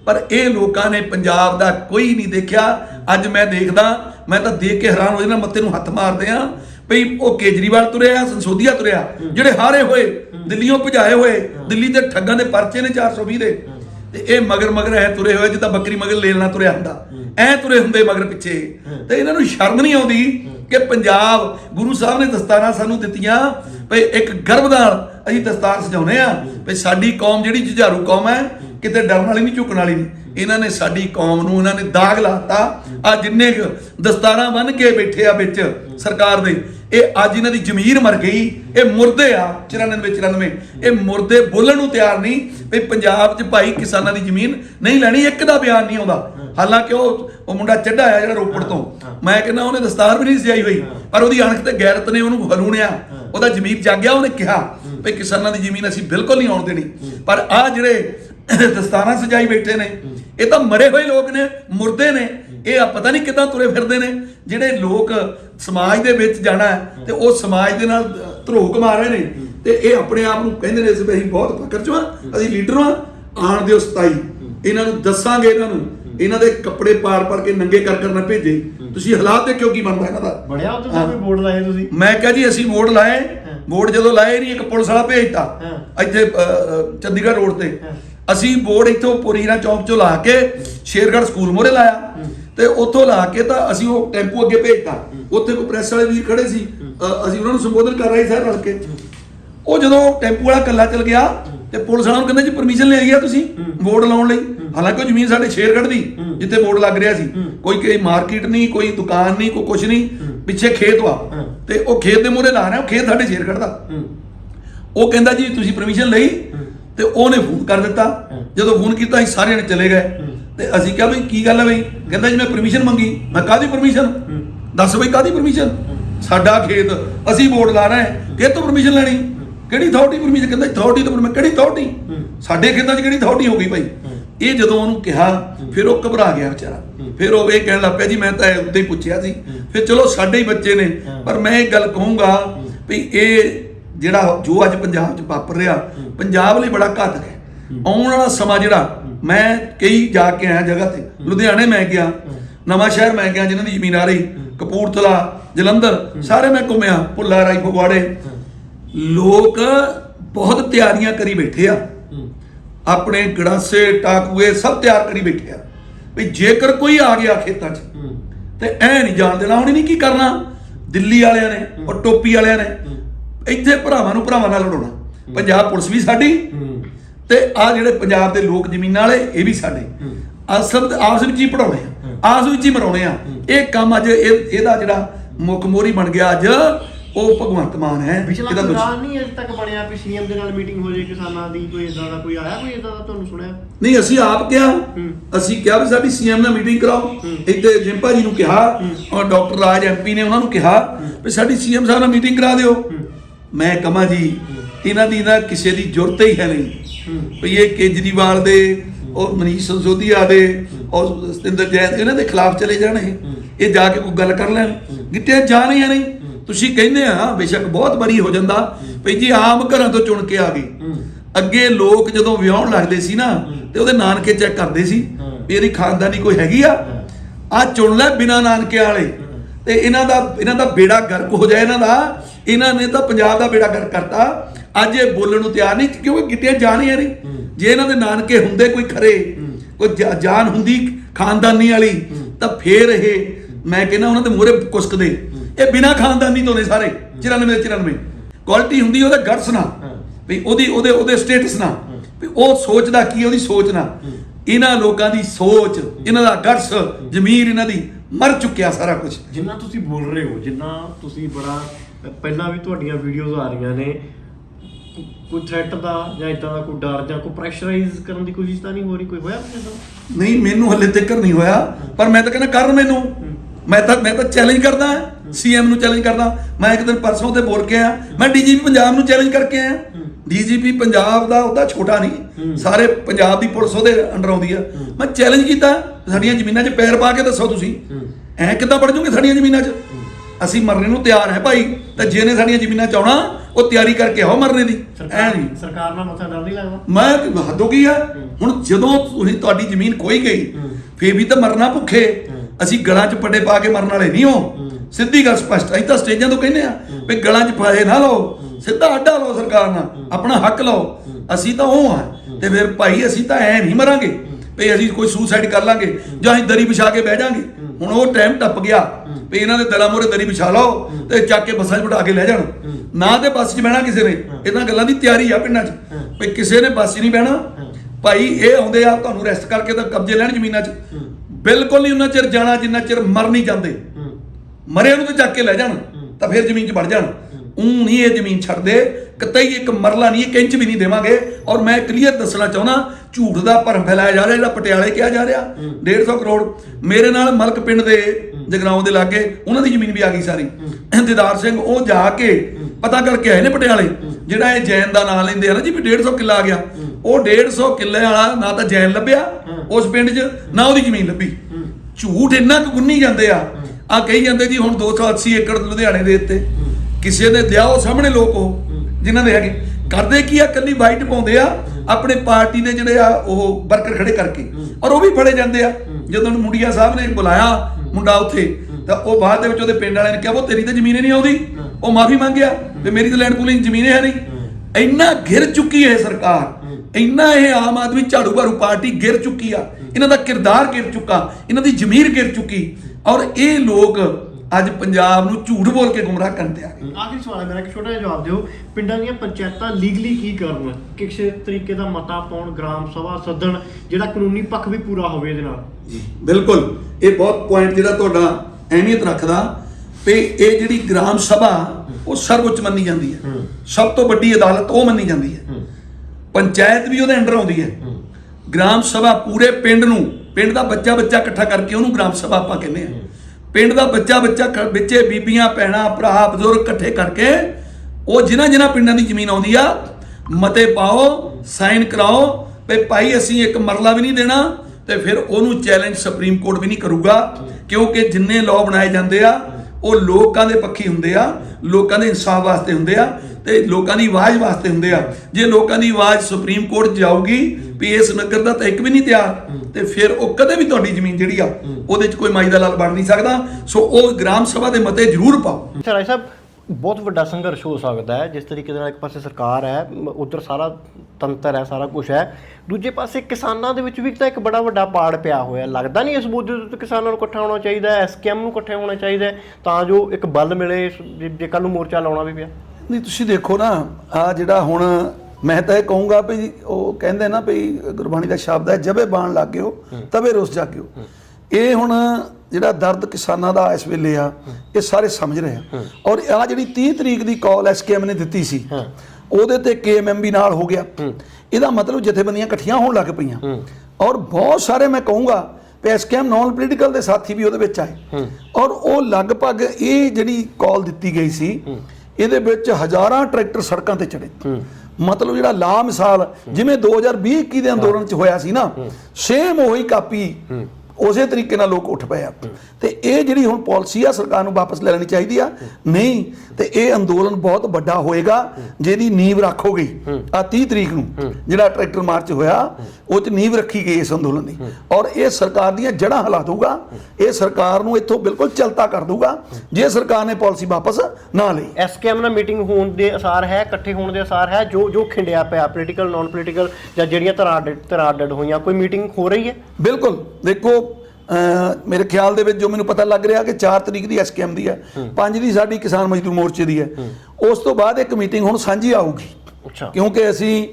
ਪਰ ਇਹ ਲੋਕਾਂ ਨੇ ਪੰਜਾਬ ਦਾ ਕੋਈ ਨਹੀਂ ਦੇਖਿਆ। ਅੱਜ ਮੈਂ ਦੇਖਦਾ, ਮੈਂ ਤਾਂ ਦੇਖ ਕੇ ਹੈਰਾਨ ਹੋ ਜਾਂਦਾ, ਮੱਥੇ ਨੂੰ ਹੱਥ ਮਾਰਦੇ ਆ ਭਈ ਉਹ ਕੇਜਰੀਵਾਲ ਤੁਰਿਆ ਸੰਸੋਧੀਆ ਤੁਰਿਆ, ਜਿਹੜੇ ਹਾਰੇ ਹੋਏ, ਦਿੱਲੀੋਂ ਭਜਾਏ ਹੋਏ, ਦਿੱਲੀ ਤੇ ਠੱਗਾਂ ਦੇ ਪਰਚੇ ਨੇ 420 ਦੇ। ਤੇ ਇਹ ਮਗਰ ਮਗਰ ਐ ਤੁਰੇ ਹੋਏ, ਜਿੱਦਾਂ ਬੱਕਰੀ ਮਗਰ ਲੇਲ ਲੇਲਣਾ ਤੁਰਿਆ ਹੁੰਦਾ। ਐ ਤੁਰੇ ਹੁੰਦੇ ਮਗਰ ਪਿੱਛੇ। ਤੇ ਇਹਨਾਂ ਨੂੰ ਸ਼ਰਮ ਨਹੀਂ ਆਉਂਦੀ ਕਿ ਪੰਜਾਬ ਗੁਰੂ ਸਾਹਿਬ ਨੇ ਦਸਤਾਰਾਂ ਸਾਨੂੰ ਦਿੱਤੀਆਂ, ਭਈ ਇੱਕ ਗਰਭ ਨਾਲ ਅਸੀਂ ਦਸਤਾਰ ਸਜਾਉਨੇ ਆ ਭਈ ਸਾਡੀ ਕੌਮ ਜਿਹੜੀ ਜੁਝਾਰੂ ਕੌਮ ਹੈ ਕਿਤੇ ਡਰਨ ਵਾਲੀ ਨਹੀਂ ਝੁਕਣ ਵਾਲੀ ਨਹੀਂ। ਇਹਨਾਂ ਨੇ ਸਾਡੀ ਕੌਮ ਨੂੰ ਇਹਨਾਂ ਨੇ ਦਾਗ ਲਾਤਾ। ਆ ਜਿੰਨੇ ਦਸਤਾਰਾਂ ਬੰਨ ਕੇ ਬੈਠੇ ਆ ਵਿੱਚ ਸਰਕਾਰ ਦੇ ਇਹ ਅੱਜ ਇਹਨਾਂ ਦੀ ਜ਼ਮੀਰ ਮਰ ਗਈ। ਇਹ ਮੁਰਦੇ ਆ 94 94 ਇਹ ਮੁਰਦੇ ਬੋਲਣ ਨੂੰ ਤਿਆਰ ਨਹੀਂ ਵੀ ਪੰਜਾਬ 'ਚ ਭਾਈ ਕਿਸਾਨਾਂ ਦੀ ਜ਼ਮੀਨ ਨਹੀਂ ਲੈਣੀ ਇੱਕ ਦਾ ਬਿਆਨ ਨਹੀਂ ਆਉਂਦਾ। ਹਾਲਾਂਕਿ ਉਹ ਉਹ ਮੁੰਡਾ ਚੱਡਾ ਆ ਜਿਹੜਾ ਰੋਪੜ ਤੋਂ। ਮੈਂ ਕਹਿੰਦਾ ਉਹਨੇ ਦਸਤਾਰ ਵੀ ਨਹੀਂ ਸਜਾਈ ਹੋਈ ਪਰ ਉਹਦੀ ਅਣਖ ਤੇ ਗੈਰਤ ਨੇ ਉਹਨੂੰ ਹਲੂਣਿਆ। ਉਹਦਾ ਜ਼ਮੀਰ ਜਾਗਿਆ ਉਹਨੇ ਕਿਹਾ ਵੀ ਕਿਸਾਨਾਂ ਦੀ ਜ਼ਮੀਨ ਅਸੀਂ ਬਿਲਕੁਲ ਨਹੀਂ ਆਉਣ ਦੇਣੀ। ਪਰ ਆ ਜਿਹੜੇ ਦਸਤਾਰਾਂ ਸਜਾਈ ਬੈਠੇ ਨੇ ਇਹ ਤਾਂ ਮਰੇ ਹੋਏ ਲੋਕ ਨੇ ਮੁਰਦੇ ਨੇ। ਇਹ ਆ ਪਤਾ ਨਹੀਂ ਕਿੱਦਾਂ ਤੁਰੇ ਫਿਰਦੇ ਨੇ। ਜਿਹੜੇ ਲੋਕ ਸਮਾਜ ਦੇ ਵਿੱਚ ਜਾਣਾ ਤੇ ਉਹ ਸਮਾਜ ਦੇ ਨਾਲ ਧਰੋਕ ਮਾਰ ਰਹੇ ਨੇ। ਤੇ ਇਹ ਆਪਣੇ ਆਪ ਨੂੰ ਕਹਿੰਦੇ ਨੇ ਅਸੀਂ ਬਹੁਤ ਫਕਰ ਚ ਹਾਂ ਅਸੀਂ ਲੀਡਰ ਹਾਂ ਆਣ ਦਿਓ 27 ਇਹਨਾਂ ਨੂੰ ਦੱਸਾਂਗੇ ਇਹਨਾਂ ਨੂੰ। ਇਹਨਾਂ ਦੇ ਕੱਪੜੇ ਪਾਰ ਪਾਰ ਕੇ ਨੰਗੇ ਕਰ ਕਰ ਨਾ ਭੇਜੇ। ਤੁਸੀਂ ਹਾਲਾਤ ਦੇਖਿਓ ਕੀ ਬਣਦਾ ਇਹਨਾਂ ਦਾ। ਬੜਿਆ ਹਾਂ। ਕੋਈ ਬੋਰਡ ਲਾਏ ਤੁਸੀਂ? ਮੈਂ ਕਿਹਾ ਜੀ ਅਸੀਂ ਵੋਟ ਲਾਏ। ਵੋਟ ਜਦੋਂ ਲਾਏ ਨਹੀਂ ਇੱਕ ਪੁਲਿਸ ਵਾਲਾ ਭੇਜਤਾ। ਇੱਥੇ ਚੰਡੀਗੜ੍ਹ ਰੋਡ ਤੇ। ਅਸੀਂ ਵੋਟ ਇੱਥੋਂ ਪੁਰੀਨਾ ਚੌਂਕ ਚੋਂ ਲਾ ਕੇ ਸ਼ੇਰਗੜ੍ਹ ਸਕੂਲ ਮੋਰੇ ਲਾਇਆ। ਤੇ ਉੱਥੋਂ ਲਾ ਕੇ ਤਾਂ ਅਸੀਂ ਉਹ ਟੈਂਪੂ ਅੱਗੇ ਭੇਜਤਾ। ਉੱਥੇ ਕੋਈ ਪ੍ਰੈਸ ਵਾਲੇ ਵੀਰ ਖੜੇ ਸੀ। ਅਸੀਂ ਉਹਨਾਂ ਨੂੰ ਸੰਬੋਧਨ ਕਰ ਰਹੇ ਸੀ ਸਾਰੇ ਰਲ ਕੇ। ਉਹ ਜਦੋਂ ਟੈਂਪੂ ਵਾਲਾ ਕੱਲਾ ਚਲ ਗਿਆ ਤੇ ਪੁਲਿਸ ਵਾਲਾ ਨੂੰ ਕਹਿੰਦਾ ਜੀ ਪਰਮਿਸ਼ਨ ਲੈ ਆਈਆ ਤੁਸੀਂ ਵੋਟ ਲਾਉਣ ਲਈ। ਹਾਲਾਂਕਿ ਉਹ ਜ਼ਮੀਨ ਸਾਡੇ ਸ਼ੇਰਗੜ੍ਹ ਦੀ ਜਿੱਥੇ ਵੋਟ ਲੱਗ ਰਿਹਾ ਸੀ। ਕੋਈ ਕੋਈ ਮਾਰਕੀਟ ਨਹੀਂ ਕੋਈ ਦੁਕਾਨ ਨਹੀਂ ਕੋਈ ਕੁਝ ਨਹੀਂ ਪਿੱਛੇ ਖੇਤ ਵਾ। ਤੇ ਉਹ ਖੇਤ ਦੇ ਮੂਹਰੇ ਲਾ ਰਿਹਾ ਉਹ ਖੇਤ ਸਾਡੇ ਸ਼ੇਰਗੜ੍ਹ ਦਾ। ਉਹ ਕਹਿੰਦਾ ਜੀ ਤੁਸੀਂ ਪਰਮਿਸ਼ਨ ਲਈ ਤੇ ਉਹਨੇ ਫੋਨ ਕਰ ਦਿੱਤਾ। ਜਦੋਂ ਫੋਨ ਕੀਤਾ ਅਸੀਂ ਸਾਰਿਆਂ ਨੇ ਚਲੇ ਗਏ। ਤੇ ਅਸੀਂ ਕਿਹਾ ਵੀ ਕੀ ਗੱਲ ਹੈ ਬਈ? ਕਹਿੰਦਾ ਜੀ ਮੈਂ ਪਰਮਿਸ਼ਨ ਮੰਗੀ। ਮੈਂ ਕਾਦੀ ਪਰਮਿਸ਼ਨ ਦੱਸ ਬਈ ਕਾਦੀ ਪਰਮਿਸ਼ਨ ਸਾਡਾ ਖੇਤ ਅਸੀਂ ਵੋਟ ਲਾ ਰਹੇ ਕਿਹ ਤੋਂ ਪਰਮਿਸ਼ਨ ਲੈਣੀ? ਕਿਹੜੀ ਅਥਾਰਟੀ ਪਰਮਿਸ਼ਨ ਕਹਿੰਦਾ ਅਥਾਰਟੀ ਤੋਂ ਮੈਂ ਕਿਹੜੀ ਅਥਾਰਟੀ ਸਾਡੇ ਖੇਤਾਂ 'ਚ ਕਿਹੜੀ ਅਥਾਰਟੀ ਹੋ ਗਈ ਭਾਈ? ਇਹ ਜਦੋਂ ਉਹਨੂੰ ਕਿਹਾ ਫਿਰ ਉਹ ਘਬਰਾ ਗਿਆ ਵਿਚਾਰਾ। ਫਿਰ ਉਹ ਇਹ ਕਹਿਣ ਲੱਗ ਪਿਆ ਜੀ ਮੈਂ ਤਾਂ ਇਹ ਉੱਤੇ ਹੀ ਪੁੱਛਿਆ ਸੀ। ਫਿਰ ਚਲੋ ਸਾਡੇ ਹੀ ਬੱਚੇ ਨੇ। ਪਰ ਮੈਂ ਇਹ ਗੱਲ ਕਹੂੰਗਾ ਵੀ ਇਹ ਜਿਹੜਾ ਜੋ ਅੱਜ ਪੰਜਾਬ 'ਚ ਵਾਪਰ ਰਿਹਾ ਪੰਜਾਬ ਲਈ ਬੜਾ ਘਾਤਕ ਹੈ। ਆਉਣ ਵਾਲਾ ਸਮਾਂ ਜਿਹੜਾ ਮੈਂ ਕਈ ਜਾ ਕੇ ਆਇਆ ਜਗ੍ਹਾ ਤੇ। ਲੁਧਿਆਣੇ ਮੈਂ ਗਿਆ ਨਵਾਂ ਸ਼ਹਿਰ ਮੈਂ ਗਿਆ ਜਿਨ੍ਹਾਂ ਦੀ ਜ਼ਮੀਨ ਆ ਰਹੀ ਕਪੂਰਥਲਾ ਜਲੰਧਰ ਸਾਰੇ ਮੈਂ ਘੁੰਮਿਆ ਭੁੱਲਾ ਰਾਈ ਫਗਵਾੜੇ ਲੋਕ ਬਹੁਤ ਤਿਆਰੀਆਂ ਕਰੀ ਬੈਠੇ ਆ। ਆਪਣੇ ਗੜਾਸੇ ਟਾਕੂਏ ਸਭ ਤਿਆਰ ਕਰੀ ਬੈਠੇ ਆ ਵੀ ਜੇਕਰ ਕੋਈ ਆ ਗਿਆ ਖੇਤਾਂ 'ਚ ਤੇ ਐ ਨਹੀਂ ਜਾਣ ਦੇਣਾ ਹੁਣ ਨਹੀਂ ਕੀ ਕਰਨਾ? ਦਿੱਲੀ ਵਾਲਿਆਂ ਨੇ ਔਰ ਟੋਪੀ ਵਾਲਿਆਂ ਨੇ ਇੱਥੇ ਭਰਾਵਾਂ ਨੂੰ ਭਰਾਵਾਂ ਨਾਲ ਲੜਾਉਣਾ। ਪੰਜਾਬ ਪੁਲਿਸ ਵੀ ਸਾਡੀ ਤੇ ਆ ਜਿਹੜੇ ਪੰਜਾਬ ਦੇ ਲੋਕ ਜ਼ਮੀਨਾਂ ਵਾਲੇ ਇਹ ਵੀ ਸਾਡੇ। ਅਸਲ ਆਪਸ ਵਿੱਚ ਹੀ ਪੜਾਉਣੇ ਆ। ਆਪਸ ਵਿੱਚ ਹੀ ਮਰਾਉਣੇ ਆ। ਇਹ ਕੰਮ ਅੱਜ ਇਹ ਇਹਦਾ ਜਿਹੜਾ ਮੁੱਖ ਮੋਰੀ ਬਣ ਗਿਆ ਅੱਜ ਉਹ ਭਗਵੰਤ ਮਾਨ ਹੈ ਇਹਦਾ ਦੋਸ਼ੀ। ਨਹੀਂ ਅਜੇ ਤੱਕ ਬਣਿਆ ਵੀ ਸੀਐਮ ਦੇ ਨਾਲ ਮੀਟਿੰਗ ਹੋ ਜੇ ਕਿਸਾਨਾਂ ਦੀ ਕੋਈ ਇਦਾਂ ਦਾ ਕੋਈ ਆਇਆ ਕੋਈ ਇਦਾਂ ਦਾ ਤੁਹਾਨੂੰ ਸੁਣਿਆ? ਨਹੀਂ ਅਸੀਂ ਆਪ ਕਿਹਾ ਹੂੰ। ਅਸੀਂ ਕਿਹਾ ਵੀ ਸਾਡੀ ਸੀਐਮ ਨਾਲ ਮੀਟਿੰਗ ਕਰਾਓ। ਇੱਥੇ ਜਿੰਪਾ ਜੀ ਨੂੰ ਕਿਹਾ ਔਰ ਡਾਕਟਰ ਰਾਜ ਐਮਪੀ ਨੇ ਉਹਨਾਂ ਨੂੰ ਕਿਹਾ ਵੀ ਸਾਡੀ ਸੀਐਮ ਸਾਹਿਬ ਨਾਲ ਮੀਟਿੰਗ ਕਰਾ ਦਿਓ। ਮੈਂ ਕਮਾ ਜੀ ਇਹਨਾਂ ਦੀ ਨਾ ਕਿਸੇ ਦੀ ਜ਼ਰੂਰਤ ਹੀ ਹੈ ਨਹੀਂ। ਵੀ ਇਹ ਕੇਜਰੀਵਾਲ ਦੇ ਔਰ ਮਨੀਸ਼ ਸੰਸੋਧੀਆ ਦੇ ਔਰ ਸਤਿੰਦਰ ਜੈਨ ਇਹਨਾਂ ਦੇ ਖਿਲਾਫ ਚਲੇ ਜਾਣ। ਇਹ ਇਹ ਜਾ ਕੇ ਕੋਈ ਗੱਲ ਕਰ ਲੈਣ। ਗਿੱਟੇ ਜਾ ਨਹੀਂ ਆ ਨਹੀਂ ਤੁਸੀਂ ਕਹਿੰਦੇ ਆ ਬੇਸ਼ੱਕ ਬਹੁਤ ਵਾਰੀ ਹੋ ਜਾਂਦਾ। ਵੀ ਜੀ ਆਮ ਘਰਾਂ ਤੋਂ ਚੁਣ ਕੇ ਆ ਗਏ ਅੱਗੇ ਲੋਕ ਜਦੋਂ ਵਿਆਹਣ ਲੱਗਦੇ ਸੀ ਨਾ ਤੇ ਉਹਦੇ ਨਾਨਕੇ ਚੈੱਕ ਕਰਦੇ ਸੀ ਵੀ ਇਹਦੀ ਖਾਨਦਾਨੀ ਕੋਈ ਹੈਗੀ ਆ। ਆ ਚੁਣ ਲੈ ਬਿਨਾ ਨਾਨਕੇ ਵਾਲੇ। ਤੇ ਇਹਨਾਂ ਦਾ ਇਹਨਾਂ ਦਾ ਬੇੜਾ ਗਰਕ ਹੋ ਜਾਏ ਇਹਨਾਂ ਦਾ। ਇਹਨਾਂ ਨੇ ਤਾਂ ਪੰਜਾਬ ਦਾ ਬੇੜਾ ਗਰਕ ਕਰਤਾ। ਅੱਜ ਇਹ ਬੋਲਣ ਨੂੰ ਤਿਆਰ ਨਹੀਂ ਕਿਉਂਕਿ ਗਿੱਟੇ ਜਾਣ ਹੀ ਨਹੀਂ। ਜੇ ਇਹਨਾਂ ਦੇ ਨਾਨਕੇ ਹੁੰਦੇ ਕੋਈ ਖਰੇ ਕੋਈ ਜਾਨ ਹੁੰਦੀ ਖਾਨਦਾਨੀ ਵਾਲੀ ਤਾਂ ਫੇਰ ਇਹ ਮੈਂ ਕਹਿੰਦਾ ਉਹਨਾਂ ਦੇ ਮੂਹਰੇ ਕੁਸਕਦੇ ਇਹ ਬਿਨਾ ਖਾਨਦਾਨੀ ਤੋਂ ਨੇ ਸਾਰੇ 94 94 ਕੁਆਲਿਟੀ ਹੁੰਦੀ ਉਹਦਾ ਗਟਸ ਨਾਲ ਵੀ ਉਹਦੀ ਉਹਦੇ ਉਹਦੇ ਸਟੇਟਸ ਨਾਲ ਵੀ ਉਹ ਸੋਚਦਾ ਕੀ ਹੈ, ਉਹਦੀ ਸੋਚ ਨਾਲ। ਇਹਨਾਂ ਲੋਕਾਂ ਦੀ ਸੋਚ ਇਹਨਾਂ ਦਾ ਗਟਸ ਜ਼ਮੀਰ ਇਹਨਾਂ ਦੀ ਮਰ ਚੁੱਕਿਆ ਸਾਰਾ ਕੁਝ ਜਿੰਨਾ ਤੁਸੀਂ ਬੋਲ ਰਹੇ ਹੋ ਜਿੰਨਾ ਤੁਸੀਂ ਬੜਾ ਪਹਿਲਾਂ ਵੀ ਤੁਹਾਡੀਆਂ ਵੀਡੀਓਜ਼ ਆ ਰਹੀਆਂ ਨੇ ਕੋਈ ਥ੍ਰੈਟ ਦਾ ਜਾਂ ਇਦਾਂ ਦਾ ਕੋਈ ਡਰ ਜਾਂ ਕੋਈ ਪ੍ਰੈਸ਼ਰਾਈਜ਼ ਕਰਨ ਦੀ ਕੋਸ਼ਿਸ਼ ਤਾਂ ਨਹੀਂ ਹੋ ਰਹੀ ਕੋਈ ਹੋਇਆ ਦਾ ਨਹੀਂ ਮੈਨੂੰ ਹਲੇ ਤੱਕ ਨਹੀਂ ਹੋਇਆ ਪਰ ਮੈਂ ਤਾਂ ਕਹਿੰਦਾ ਕਰਨ ਮੈਨੂੰ। ਮੈਂ ਤਾਂ ਮੈਂ ਤਾਂ ਚੈਲੰਜ ਕਰਦਾ ਸੀਐਮ ਨੂੰ ਚੈਲੰਜ ਕਰਦਾ ਮੈਂ ਇੱਕ ਦਿਨ ਪਰਸੋਂ ਤੇ ਬੋਲ ਕੇ ਆਇਆ ਮੈਂ ਡੀਜੀਪੀ ਪੰਜਾਬ ਨੂੰ ਚੈਲੰਜ ਕਰਕੇ ਆਇਆ। ਡੀਜੀਪੀ ਪੰਜਾਬ ਦਾ ਉਹਦਾ ਛੋਟਾ ਨਹੀਂ ਸਾਰੇ ਪੰਜਾਬ ਦੀ ਪੁਲਿਸ ਉਹਦੇ ਅੰਡਰ ਆਉਂਦੀ ਆ। ਮੈਂ ਚੈਲੰਜ ਕੀਤਾ ਸਾਡੀਆਂ ਜ਼ਮੀਨਾਂ 'ਚ ਪੈਰ ਪਾ ਕੇ ਦੱਸੋ ਤੁਸੀਂ। ਐ ਕਿੱਦਾਂ ਵੜ ਜੂਗੇ ਸਾਡੀਆਂ ਜ਼ਮੀਨਾਂ 'ਚ? ਅਸੀਂ ਮਰਨੇ ਨੂੰ ਤਿਆਰ ਹੈ ਭਾਈ ਤੇ ਜਿਹਨੇ ਸਾਡੀਆਂ ਜ਼ਮੀਨਾਂ 'ਚ ਆਉਣਾ ਉਹ ਤਿਆਰੀ ਕਰਕੇ ਆਓ ਮਰਨੇ ਦੀ। ਐ ਨਹੀਂ। ਸਰਕਾਰ ਨਾਲ ਮੱਥਾ ਡਰ ਨਹੀਂ ਲੱਗਦਾ। ਮੈਂ ਕਿ ਹੱਦ ਗਈ ਆ। ਹੁਣ ਜਦੋਂ ਤੁਸੀਂ ਤੁਹਾਡੀ ਜ਼ਮੀਨ ਖੋਈ ਗਈ ਫੇਰ ਵੀ ਤਾਂ ਮਰਨਾ ਭੁੱਖੇ। ਅਸੀਂ ਗਲਾਂ 'ਚ ਪੱਡੇ ਪਾ ਕੇ ਮਰਨ ਵਾਲੇ ਨਹੀਂ ਹੋ। ਸਿੱਧੀ ਗੱਲ ਸਪਸ਼ਟ ਅਸੀਂ ਤਾਂ ਸਟੇਜਾਂ ਤੋਂ ਕਹਿੰਦੇ ਆ ਵੀ ਗਲਾਂ 'ਚ ਫਾਹੇ ਨਾ ਲਓ। ਸਿੱਧਾ ਅੱਡਾ ਲਓ ਸਰਕਾਰ ਨਾਲ। ਆਪਣਾ ਹੱਕ ਲਓ। ਅਸੀਂ ਤਾਂ ਉਹ ਆ ਤੇ ਫਿਰ ਭਾਈ ਅਸੀਂ ਤਾਂ ਐ ਨਹੀਂ ਮਰਾਂਗੇ। ਵੀ ਅਸੀਂ ਕੋਈ ਸੁਸਾਈਡ ਕਰ ਲਾਂਗੇ ਜਾਂ ਅਸੀਂ ਦਰੀ ਵਿਛਾ ਕੇ ਬਹਿ ਜਾਾਂਗੇ। ਹੁਣ ਉਹ ਟਾਈਮ ਟੱਪ ਗਿਆ। ਵੀ ਇਹਨਾਂ ਦੇ ਦਲਾਂ ਮੂਹਰੇ ਦਰੀ ਵਿਛਾ ਲਓ ਤੇ ਚੱਕ ਕੇ ਬੱਸਾਂ 'ਚ ਬਿਠਾ ਕੇ ਲੈ ਜਾਣ। ਨਾ ਤੇ ਬੱਸ 'ਚ ਬਹਿਣਾ ਕਿਸੇ ਨੇ। ਇਹਨਾਂ ਗੱਲਾਂ ਦੀ ਤਿਆਰੀ ਆ ਪਿੰਡਾਂ 'ਚ। ਵੀ ਕਿਸੇ ਨੇ ਬੱਸ 'ਚ ਨਹੀਂ ਬਹਿਣਾ। ਭਾਈ ਇਹ ਆਉਂਦੇ ਆ ਤੁਹਾਨੂੰ ਰੈਸਟ ਕਰਕੇ ਤਾਂ ਕਬਜ਼ੇ ਲੈਣ ਜ਼ਮੀਨਾਂ 'ਚ। ਬਿਲਕੁਲ ਨਹੀਂ ਉਹਨਾਂ ਚਿਰ ਜਾਣਾ ਜਿੰਨਾ ਚਿਰ ਮਰ ਨਹੀਂ ਜਾਂਦੇ। ਮਰੇ ਨੂੰ ਤੇ ਚੱਕ ਕੇ ਲੈ ਜਾਣ ਤਾਂ ਫਿਰ ਜ਼ਮੀਨ 'ਚ ਵੜ ਜਾਣ। ਉਹ ਨਹੀਂ ਇਹ ਜ਼ਮੀਨ ਛੱਡਦੇ ਕਤਈ ਇੱਕ ਮਰਲਾ ਨਹੀਂ ਇੱਕ ਇੰਚ ਵੀ ਨਹੀਂ ਦੇਵਾਂਗੇ। ਔਰ ਮੈਂ ਕਲੀਅਰ ਦੱਸਣਾ ਚਾਹੁੰਦਾ ਝੂਠ ਦਾ ਭਰਮ ਫੈਲਾਇਆ ਜਾ ਰਿਹਾ ਜਿਹੜਾ ਪਟਿਆਲੇ ਕਿਹਾ ਜਾ ਰਿਹਾ। 150 ਕਰੋੜ ਮੇਰੇ ਨਾਲ ਮਲਕ ਪਿੰਡ ਦੇ ਜਗਰਾਉਂ ਦੇ ਲਾਗੇ ਉਹਨਾਂ ਦੀ ਜ਼ਮੀਨ ਵੀ ਆ ਗਈ ਸਾਰੀ। ਦਿਦਾਰ ਸਿੰਘ ਉਹ ਜਾ ਕੇ ਪਤਾ ਕਰਕੇ ਆਏ ਨੇ ਪਟਿਆਲੇ। ਜਿਹੜਾ ਇਹ ਜੈਨ ਦਾ ਨਾਂ ਲੈਂਦੇ ਆ ਨਾ ਜੀ ਵੀ 150 ਕਿੱਲਾ ਆ ਗਿਆ। ਉਹ 150 ਕਿੱਲੇ ਵਾਲਾ ਨਾ ਤਾਂ ਜੈਨ ਲੱਭਿਆ ਉਸ ਪਿੰਡ 'ਚ ਨਾ ਉਹਦੀ ਜ਼ਮੀਨ ਲੱਭੀ। ਝੂਠ ਇੰਨਾ ਕੁ ਗੁੰਨੀ ਜਾਂਦੇ ਆ। ਆ ਕਹੀ ਜਾਂਦੇ ਜੀ ਹੁਣ 280 ਏਕੜ ਲੁਧਿਆਣੇ ਦੇ ਉੱਤੇ। ਕਿਸੇ ਨੇ ਦਿਆ ਉਹ ਸਾਹਮਣੇ ਲੋਕ ਉਹ ਜਿਨ੍ਹਾਂ ਦੇ ਹੈਗੇ। ਕਰਦੇ ਕੀ ਆ ਕੱਲੀ ਵਾਈਟ ਪਾਉਂਦੇ ਆ ਆਪਣੇ ਪਾਰਟੀ ਦੇ ਜਿਹੜੇ ਆ ਉਹ ਵਰਕਰ ਖੜੇ ਕਰਕੇ। ਔਰ ਉਹ ਵੀ ਫੜੇ ਜਾਂਦੇ ਆ। ਜਦੋਂ ਮੁੰਡਿਆ ਸਾਹਿਬ ਨੇ ਬੁਲਾਇਆ ਮੁੰਡਾ ਉੱਥੇ ਤਾਂ ਉਹ ਬਾਅਦ ਦੇ ਵਿੱਚ ਉਹਦੇ ਪਿੰਡ ਵਾਲਿਆਂ ਨੇ ਕਿਹਾ ਉਹ ਤੇਰੀ ਤਾਂ ਜ਼ਮੀਨ ਹੀ ਨਹੀਂ ਆਉਂਦੀ। ਉਹ ਮਾਫੀ ਮੰਗਿਆ ਵੀ ਮੇਰੀ ਤਾਂ ਲੈਂਡ ਪੂਲਿੰਗ ਜ਼ਮੀਨ ਹੀ ਨਹੀਂ। ਇੰਨਾ ਗਿਰ ਚੁੱਕੀ ਹੈ ਸਰਕਾਰ। ਇੰਨਾ ਇਹ ਆਮ ਆਦਮੀ ਝਾੜੂ ਬਾਰੂ ਪਾਰਟੀ ਗਿਰ ਚੁੱਕੀ ਆ। ਇਹਨਾਂ ਦਾ ਕਿਰਦਾਰ ਗਿਰ ਚੁੱਕਾ। ਇਹਨਾਂ ਦੀ ਜ਼ਮੀਰ ਗਿਰ ਚੁੱਕੀ। ਔਰ ਇਹ ਲੋਕ ਅੱਜ ਪੰਜਾਬ ਨੂੰ ਝੂਠ ਬੋਲ ਕੇ ਗੁੰਮਰਾਹ ਕਰਨ ਤੇ ਆ ਗਏ ਆਖਰੀ ਸਵਾਲ ਹੈ? ਮੇਰਾ ਇੱਕ ਛੋਟਾ ਜਿਹਾ ਜਵਾਬ ਦਿਓ। ਪਿੰਡਾਂ ਦੀਆਂ ਪੰਚਾਇਤਾਂ ਲੀਗਲੀ ਕੀ ਕਰਨ? ਕਿਸੇ ਤਰੀਕੇ ਦਾ ਮਤਾ ਪਾਉਣ ਗ੍ਰਾਮ ਸਭਾ ਸੱਦਣ ਜਿਹੜਾ ਕਾਨੂੰਨੀ ਪੱਖ ਵੀ ਪੂਰਾ ਹੋਵੇ ਇਹਦੇ ਨਾਲ? ਬਿਲਕੁਲ। ਇਹ ਬਹੁਤ ਪੁਆਇੰਟ ਜਿਹੜਾ ਤੁਹਾਡਾ ਅਹਿਮੀਅਤ ਰੱਖਦਾ। ਵੀ ਇਹ ਜਿਹੜੀ ਗ੍ਰਾਮ ਸਭਾ ਉਹ ਸਰਵਉੱਚ ਮੰਨੀ ਜਾਂਦੀ ਹੈ। ਸਭ ਤੋਂ ਵੱਡੀ ਅਦਾਲਤ ਉਹ ਮੰਨੀ ਜਾਂਦੀ ਹੈ। ਪੰਚਾਇਤ ਵੀ ਉਹਦੇ ਅੰਡਰ ਆਉਂਦੀ ਹੈ। ਗ੍ਰਾਮ ਸਭਾ ਪੂਰੇ ਪਿੰਡ ਨੂੰ ਪਿੰਡ ਦਾ ਬੱਚਾ ਬੱਚਾ ਇਕੱਠਾ ਕਰਕੇ ਉਹਨੂੰ ਗ੍ਰਾਮ ਸਭਾ ਆਪਾਂ ਕਹਿੰਦੇ ਆ ਪਿੰਡ ਦਾ ਬੱਚਾ ਬੱਚਾ ਵਿੱਚੇ ਬੀਬੀਆਂ ਭੈਣਾਂ ਭਰਾ ਬਜ਼ੁਰਗ ਇਕੱਠੇ ਕਰਕੇ ਉਹ ਜਿਨ੍ਹਾਂ ਜਿਨ੍ਹਾਂ ਪਿੰਡਾਂ ਦੀ ਜ਼ਮੀਨ ਆਉਂਦੀ ਆ ਮਤੇ ਪਾਓ ਸਾਈਨ ਕਰਾਓ ਵੀ ਭਾਈ ਅਸੀਂ ਇੱਕ ਮਰਲਾ ਵੀ ਨਹੀਂ ਦੇਣਾ ਤੇ ਫਿਰ ਉਹਨੂੰ ਚੈਲੰਜ ਸੁਪਰੀਮ ਕੋਰਟ ਵੀ ਨਹੀਂ ਕਰੂਗਾ। ਕਿਉਂਕਿ ਜਿੰਨੇ ਲਾਅ ਬਣਾਏ ਜਾਂਦੇ ਆ ਉਹ ਲੋਕਾਂ ਦੇ ਪੱਖੀ ਹੁੰਦੇ ਆ, ਲੋਕਾਂ ਦੇ ਇਨਸਾਫ ਵਾਸਤੇ ਹੁੰਦੇ ਆ ਤੇ ਲੋਕਾਂ ਦੀ ਆਵਾਜ਼ ਵਾਸਤੇ ਹੁੰਦੇ ਆ। ਜੇ ਲੋਕਾਂ ਦੀ ਆਵਾਜ਼ ਸੁਪਰੀਮ ਕੋਰਟ 'ਚ ਜਾਊਗੀ ਵੀ ਇਸ ਨਗਰ ਦਾ ਤਾਂ ਇੱਕ ਵੀ ਨਹੀਂ ਤਿਆਰ ਤੇ ਫਿਰ ਉਹ ਕਦੇ ਵੀ ਤੁਹਾਡੀ ਜ਼ਮੀਨ ਜਿਹੜੀ ਆ, ਉਹਦੇ 'ਚ ਕੋਈ ਮਾਈ ਦਾ ਲਾਲ ਬਣ ਨਹੀਂ ਸਕਦਾ। ਸੋ ਉਹ ਗ੍ਰਾਮ ਸਭਾ ਦੇ ਮਤੇ ਜ਼ਰੂਰ ਪਾਓ। ਅੱਛਾ ਸਾਹਿਬ ਬਹੁਤ ਵੱਡਾ ਸੰਘਰਸ਼ ਹੋ ਸਕਦਾ ਹੈ ਜਿਸ ਤਰੀਕੇ ਦੇ ਨਾਲ ਇੱਕ ਪਾਸੇ ਸਰਕਾਰ ਹੈ ਉਧਰ ਸਾਰਾ ਤੰਤਰ ਹੈ ਸਾਰਾ ਕੁਝ ਹੈ ਦੂਜੇ ਪਾਸੇ ਕਿਸਾਨਾਂ ਦੇ ਵਿੱਚ ਵੀ ਤਾਂ ਇੱਕ ਬੜਾ ਵੱਡਾ ਪਾੜ ਪਿਆ ਹੋਇਆ ਲੱਗਦਾ ਨਹੀਂ ਇਸ ਮੁੱਦੇ ਉੱਤੇ ਕਿਸਾਨਾਂ ਨੂੰ ਇਕੱਠਾ ਹੋਣਾ ਚਾਹੀਦਾ ਹੈ ਐਸਕੇਐਮ ਨੂੰ ਇਕੱਠੇ ਹੋਣਾ ਚਾਹੀਦਾ ਤਾਂ ਜੋ ਇੱਕ ਬਲ ਮਿਲੇ ਜੇ ਕੱਲ ਨੂੰ ਮੋਰਚਾ ਲਾਉਣਾ ਵੀ ਪਿਆ। ਨਹੀਂ ਤੁਸੀਂ ਦੇਖੋ ਨਾ ਆ ਜਿਹੜਾ ਹੁਣ ਮੈਂ ਤਾਂ ਇਹ ਕਹੂੰਗਾ ਵੀ ਉਹ ਕਹਿੰਦੇ ਨਾ ਵੀ ਗੁਰਬਾਣੀ ਦਾ ਸ਼ਬਦ ਹੈ ਜਬੇ ਬਾਣ ਲੱਗਿਓ ਤਵੇ ਰੁੱਸ ਜਾਗਿਓ। ਇਹ ਹੁਣ ਜਿਹੜਾ ਦਰਦ ਕਿਸਾਨਾਂ ਦਾ ਇਸ ਵੇਲੇ ਆ ਇਹ ਸਾਰੇ ਸਮਝ ਰਹੇ ਆ। ਔਰ ਆ ਜਿਹੜੀ 30 ਤਰੀਕ ਦੀ ਕਾਲ ਐਸਕੇਐਮ ਨੇ ਦਿੱਤੀ ਸੀ ਉਹਦੇ ਤੇ ਕੇਐਮਐਮ ਵੀ ਨਾਲ ਹੋ ਗਿਆ। ਇਹਦਾ ਮਤਲਬ ਜਥੇਬੰਦੀਆਂ ਇਕੱਠੀਆਂ ਹੋਣ ਲੱਗ ਪਈਆਂ। ਔਰ ਬਹੁਤ ਸਾਰੇ ਮੈਂ ਕਹੂੰਗਾ ਵੀ ਐਸਕੇਐਮ ਨਾਨ ਪੋਲੀਟੀਕਲ ਦੇ ਸਾਥੀ ਵੀ ਉਹਦੇ ਵਿੱਚ ਆਏ। ਔਰ ਉਹ ਲਗਭਗ ਇਹ ਜਿਹੜੀ ਕਾਲ ਦਿੱਤੀ ਗਈ ਸੀ ਇਹਦੇ ਵਿੱਚ ਹਜ਼ਾਰਾਂ ਟਰੈਕਟਰ ਸੜਕਾਂ ਤੇ ਚੜੇ ਮਤਲਬ ਜਿਹੜਾ ਲਾ ਮਿਸਾਲ ਜਿਵੇਂ 2020 21 ਦੇ ਅੰਦੋਲਨ ਚ ਹੋਇਆ ਸੀ ਨਾ ਸੇਮ ਉਹੀ ਕਾਪੀ ਉਸੇ ਤਰੀਕੇ ਨਾਲ ਲੋਕ ਉੱਠ ਪਏ ਆ। ਤੇ ਇਹ ਜਿਹੜੀ ਹੁਣ ਪਾਲਿਸੀ ਆ ਸਰਕਾਰ ਨੂੰ ਵਾਪਸ ਲੈ ਲੈਣੀ ਚਾਹੀਦੀ ਆ। ਨਹੀਂ ਤੇ ਇਹ ਅੰਦੋਲਨ ਬਹੁਤ ਵੱਡਾ ਹੋਏਗਾ ਜਿਹਦੀ ਨੀਂਵ ਰੱਖੋਗੇ ਆ 30 ਤਰੀਕ ਨੂੰ ਜਿਹੜਾ ਟਰੈਕਟਰ ਮਾਰਚ ਹੋਇਆ ਉਹ ਚ ਨੀਂਵ ਰੱਖੀ ਗਈ ਇਸ ਅੰਦੋਲਨ ਦੀ। ਔਰ ਇਹ ਸਰਕਾਰ ਦੀਆਂ ਜੜ੍ਹਾਂ ਹਿਲਾ ਦੂਗਾ ਇਹ ਸਰਕਾਰ ਨੂੰ ਇੱਥੋਂ ਬਿਲਕੁਲ ਚਲਤਾ ਕਰ ਦੂਗਾ ਜੇ ਸਰਕਾਰ ਨੇ ਪਾਲਿਸੀ ਵਾਪਸ ਨਾ ਲਈ। ਐਸਕੇਐਮ ਨਾਲ ਮੀਟਿੰਗ ਹੋਣ ਦੇ ਅਸਾਰ ਹੈ ਇਕੱਠੇ ਹੋਣ ਦੇ ਅਸਾਰ ਹੈ ਜੋ ਜੋ ਖਿੰਡਿਆ ਪਿਆ ਪੋਲੀਟੀਕਲ ਨਾਨ ਪੋਲੀਟੀਕਲ ਜਾਂ ਜਿਹੜੀਆਂ ਧਰਾਂ ਅੱਡ ਹੋਈਆਂ ਕੋਈ ਮੀਟਿੰਗ ਹੋ ਰਹੀ ਹੈ? ਬਿਲਕੁਲ ਦੇਖੋ ਮੇਰੇ ਖਿਆਲ ਦੇ ਵਿੱਚ ਜੋ ਮੈਨੂੰ ਪਤਾ ਲੱਗ ਰਿਹਾ ਕਿ 4 ਤਰੀਕ ਦੀ ਐਸਕੇਐਮ ਦੀ ਹੈ 5 ਦੀ ਸਾਡੀ ਕਿਸਾਨ ਮਜ਼ਦੂਰ ਮੋਰਚੇ ਦੀ ਹੈ। ਉਸ ਤੋਂ ਬਾਅਦ ਇੱਕ ਮੀਟਿੰਗ ਹੁਣ ਸਾਂਝੀ ਆਊਗੀ। ਅੱਛਾ। ਕਿਉਂਕਿ ਅਸੀਂ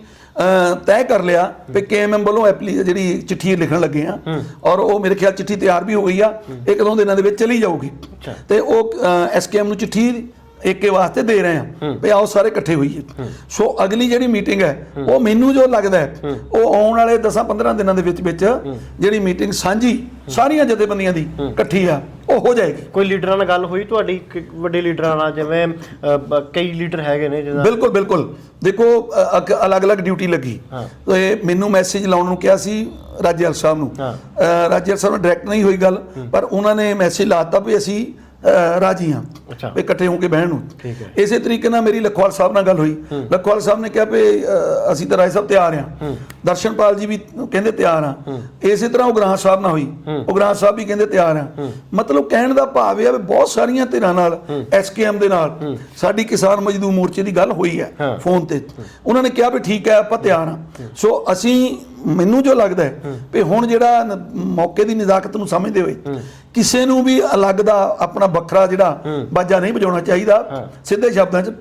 ਤੈਅ ਕਰ ਲਿਆ ਕਿ ਕੇਐਮਐਮ ਵੱਲੋਂ ਐਪਲੀ ਜਿਹੜੀ ਚਿੱਠੀ ਲਿਖਣ ਲੱਗੇ ਆ ਔਰ ਉਹ ਮੇਰੇ ਖਿਆਲ ਚਿੱਠੀ ਤਿਆਰ ਵੀ ਹੋ ਗਈ ਆ। ਇੱਕ ਦੋ ਦਿਨਾਂ ਦੇ ਵਿੱਚ ਚਲੀ ਜਾਊਗੀ। ਤੇ ਉਹ ਐਸਕੇਐਮ ਨੂੰ ਚਿੱਠੀ ਏਕੇ ਵਾਸਤੇ ਦੇ ਰਹੇ ਆ ਵੀ ਆਓ ਸਾਰੇ ਇਕੱਠੇ ਹੋਈਏ। ਸੋ ਅਗਲੀ ਜਿਹੜੀ ਮੀਟਿੰਗ ਹੈ ਉਹ ਮੈਨੂੰ ਜੋ ਲੱਗਦਾ ਹੈ ਉਹ ਆਉਣ ਵਾਲੇ 10-15 ਦਿਨਾਂ ਦੇ ਵਿੱਚ ਵਿੱਚ ਜਿਹੜੀ ਮੀਟਿੰਗ ਸਾਂਝੀ ਸਾਰੀਆਂ ਜਥੇਬੰਦੀਆਂ ਦੀ ਇਕੱਠੀ ਆ ਉਹ ਹੋ ਜਾਏਗੀ। ਕੋਈ ਲੀਡਰਾਂ ਨਾਲ ਗੱਲ ਹੋਈ ਤੁਹਾਡੀ? ਵੱਡੇ ਲੀਡਰਾਂ ਨਾਲ ਜਿਵੇਂ ਕਈ ਲੀਡਰ ਹੈਗੇ ਨੇ ਜਿਹਦਾ ਬਿਲਕੁਲ ਬਿਲਕੁਲ। ਦੇਖੋ ਅਲੱਗ-ਅਲੱਗ ਡਿਊਟੀ ਲੱਗੀ। ਤੇ ਮੈਨੂੰ ਮੈਸੇਜ ਲਾਉਣ ਨੂੰ ਕਿਹਾ ਸੀ ਰਾਜੇਲ ਸਾਹਿਬ ਨੂੰ। ਰਾਜੇਲ ਸਾਹਿਬ ਨਾਲ ਡਾਇਰੈਕਟ ਨਹੀਂ ਹੋਈ ਗੱਲ ਪਰ ਉਹਨਾਂ ਨੇ ਮੈਸੇਜ ਲਾਤਾ ਵੀ ਅਸੀਂ ਰਾਜੀ ਹਾਂ। ਅੱਛਾ। ਵੀ ਇਕੱਠੇ ਹੋ ਕੇ ਬਹਿਣ ਨੂੰ। ਇਸੇ ਤਰੀਕੇ ਨਾਲ ਮੇਰੀ ਲਖਵਾਲ ਸਾਹਿਬ ਨਾਲ ਗੱਲ ਹੋਈ। ਲਖਵਾਲ ਸਾਹਿਬ ਨੇ ਕਿਹਾ ਵੀ ਅਸੀਂ ਤਾਂ ਰਾਏ ਸਾਹਿਬ ਤਿਆਰ ਹਾਂ। ਦਰਸ਼ਨਪਾਲ ਜੀ ਵੀ ਕਹਿੰਦੇ ਤਿਆਰ ਹਾਂ। ਇਸੇ ਤਰ੍ਹਾਂ ਉਗਰਾਹ ਸਾਹਿਬ ਨਾਲ ਹੋਈ। ਉਗਰਾਹ ਸਾਹਿਬ ਵੀ ਕਹਿੰਦੇ ਤਿਆਰ ਹਾਂ। ਮਤਲਬ ਕਹਿਣ ਦਾ ਭਾਵ ਇਹ ਆ ਵੀ ਬਹੁਤ ਸਾਰੀਆਂ ਧਿਰਾਂ ਨਾਲ ਐਸਕੇਐਮ ਦੇ ਨਾਲ ਸਾਡੀ ਕਿਸਾਨ ਮਜ਼ਦੂਰ ਮੋਰਚੇ ਦੀ ਗੱਲ ਹੋਈ ਹੈ ਹਾਂ। ਫੋਨ ਤੇ। ਉਹਨਾਂ ਨੇ ਕਿਹਾ ਵੀ ਠੀਕ ਹੈ ਆਪਾਂ ਤਿਆਰ ਹਾਂ। ਸੋ ਅਸੀਂ ਮੈਨੂੰ ਜੋ ਲੱਗਦਾ ਹੈ ਵੀ ਹੁਣ ਜਿਹੜਾ ਨ- ਮੌਕੇ ਦੀ ਨਜ਼ਾਕਤ ਨੂੰ ਸਮਝਦੇ ਹੋਏ ਕਿਸੇ ਨੂੰ ਵੀ ਅਲੱਗ ਦਾ ਆਪਣਾ ਵੱਖਰਾ ਜਿਹੜਾ ਬਾਜਾ ਨਹੀਂ ਵਜਾਉਣਾ ਚਾਹੀਦਾ ਸਿੱਧੇ ਸ਼ਬਦਾਂ 'ਚ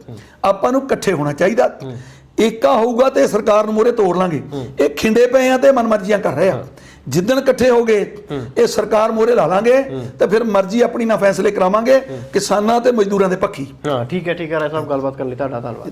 ਆਪਾਂ ਨੂੰ ਇਕੱਠੇ ਹੋਣਾ ਚਾਹੀਦਾ। ਏਕਾ ਹੋਊਗਾ ਤੇ ਸਰਕਾਰ ਨੂੰ ਮੂਹਰੇ ਤੋੜ ਲਾਂਗੇ। ਇਹ ਖਿੰਡੇ ਪਏ ਆ ਤੇ ਮਨਮਰਜ਼ੀਆਂ ਕਰ ਰਹੇ ਆ। ਜਿੱਦਣ ਇਕੱਠੇ ਹੋ ਗਏ ਇਹ ਸਰਕਾਰ ਮੂਹਰੇ ਲਾ ਲਾਂਗੇ ਤੇ ਫਿਰ ਮਰਜ਼ੀ ਆਪਣੀ ਨਾਲ ਫੈਸਲੇ ਕਰਾਵਾਂਗੇ। ਕਿਸਾਨਾਂ ਤੇ ਮਜ਼ਦੂਰਾਂ ਦੇ ਪੱਖੀ। ਹਾਂ ਠੀਕ ਹੈ ਠੀਕ ਹੈ ਰਾਏ ਸਾਹਿਬ ਗੱਲਬਾਤ ਕਰਨ ਲਈ। ਤੁਹਾਡਾ ਧੰਨਵਾਦ।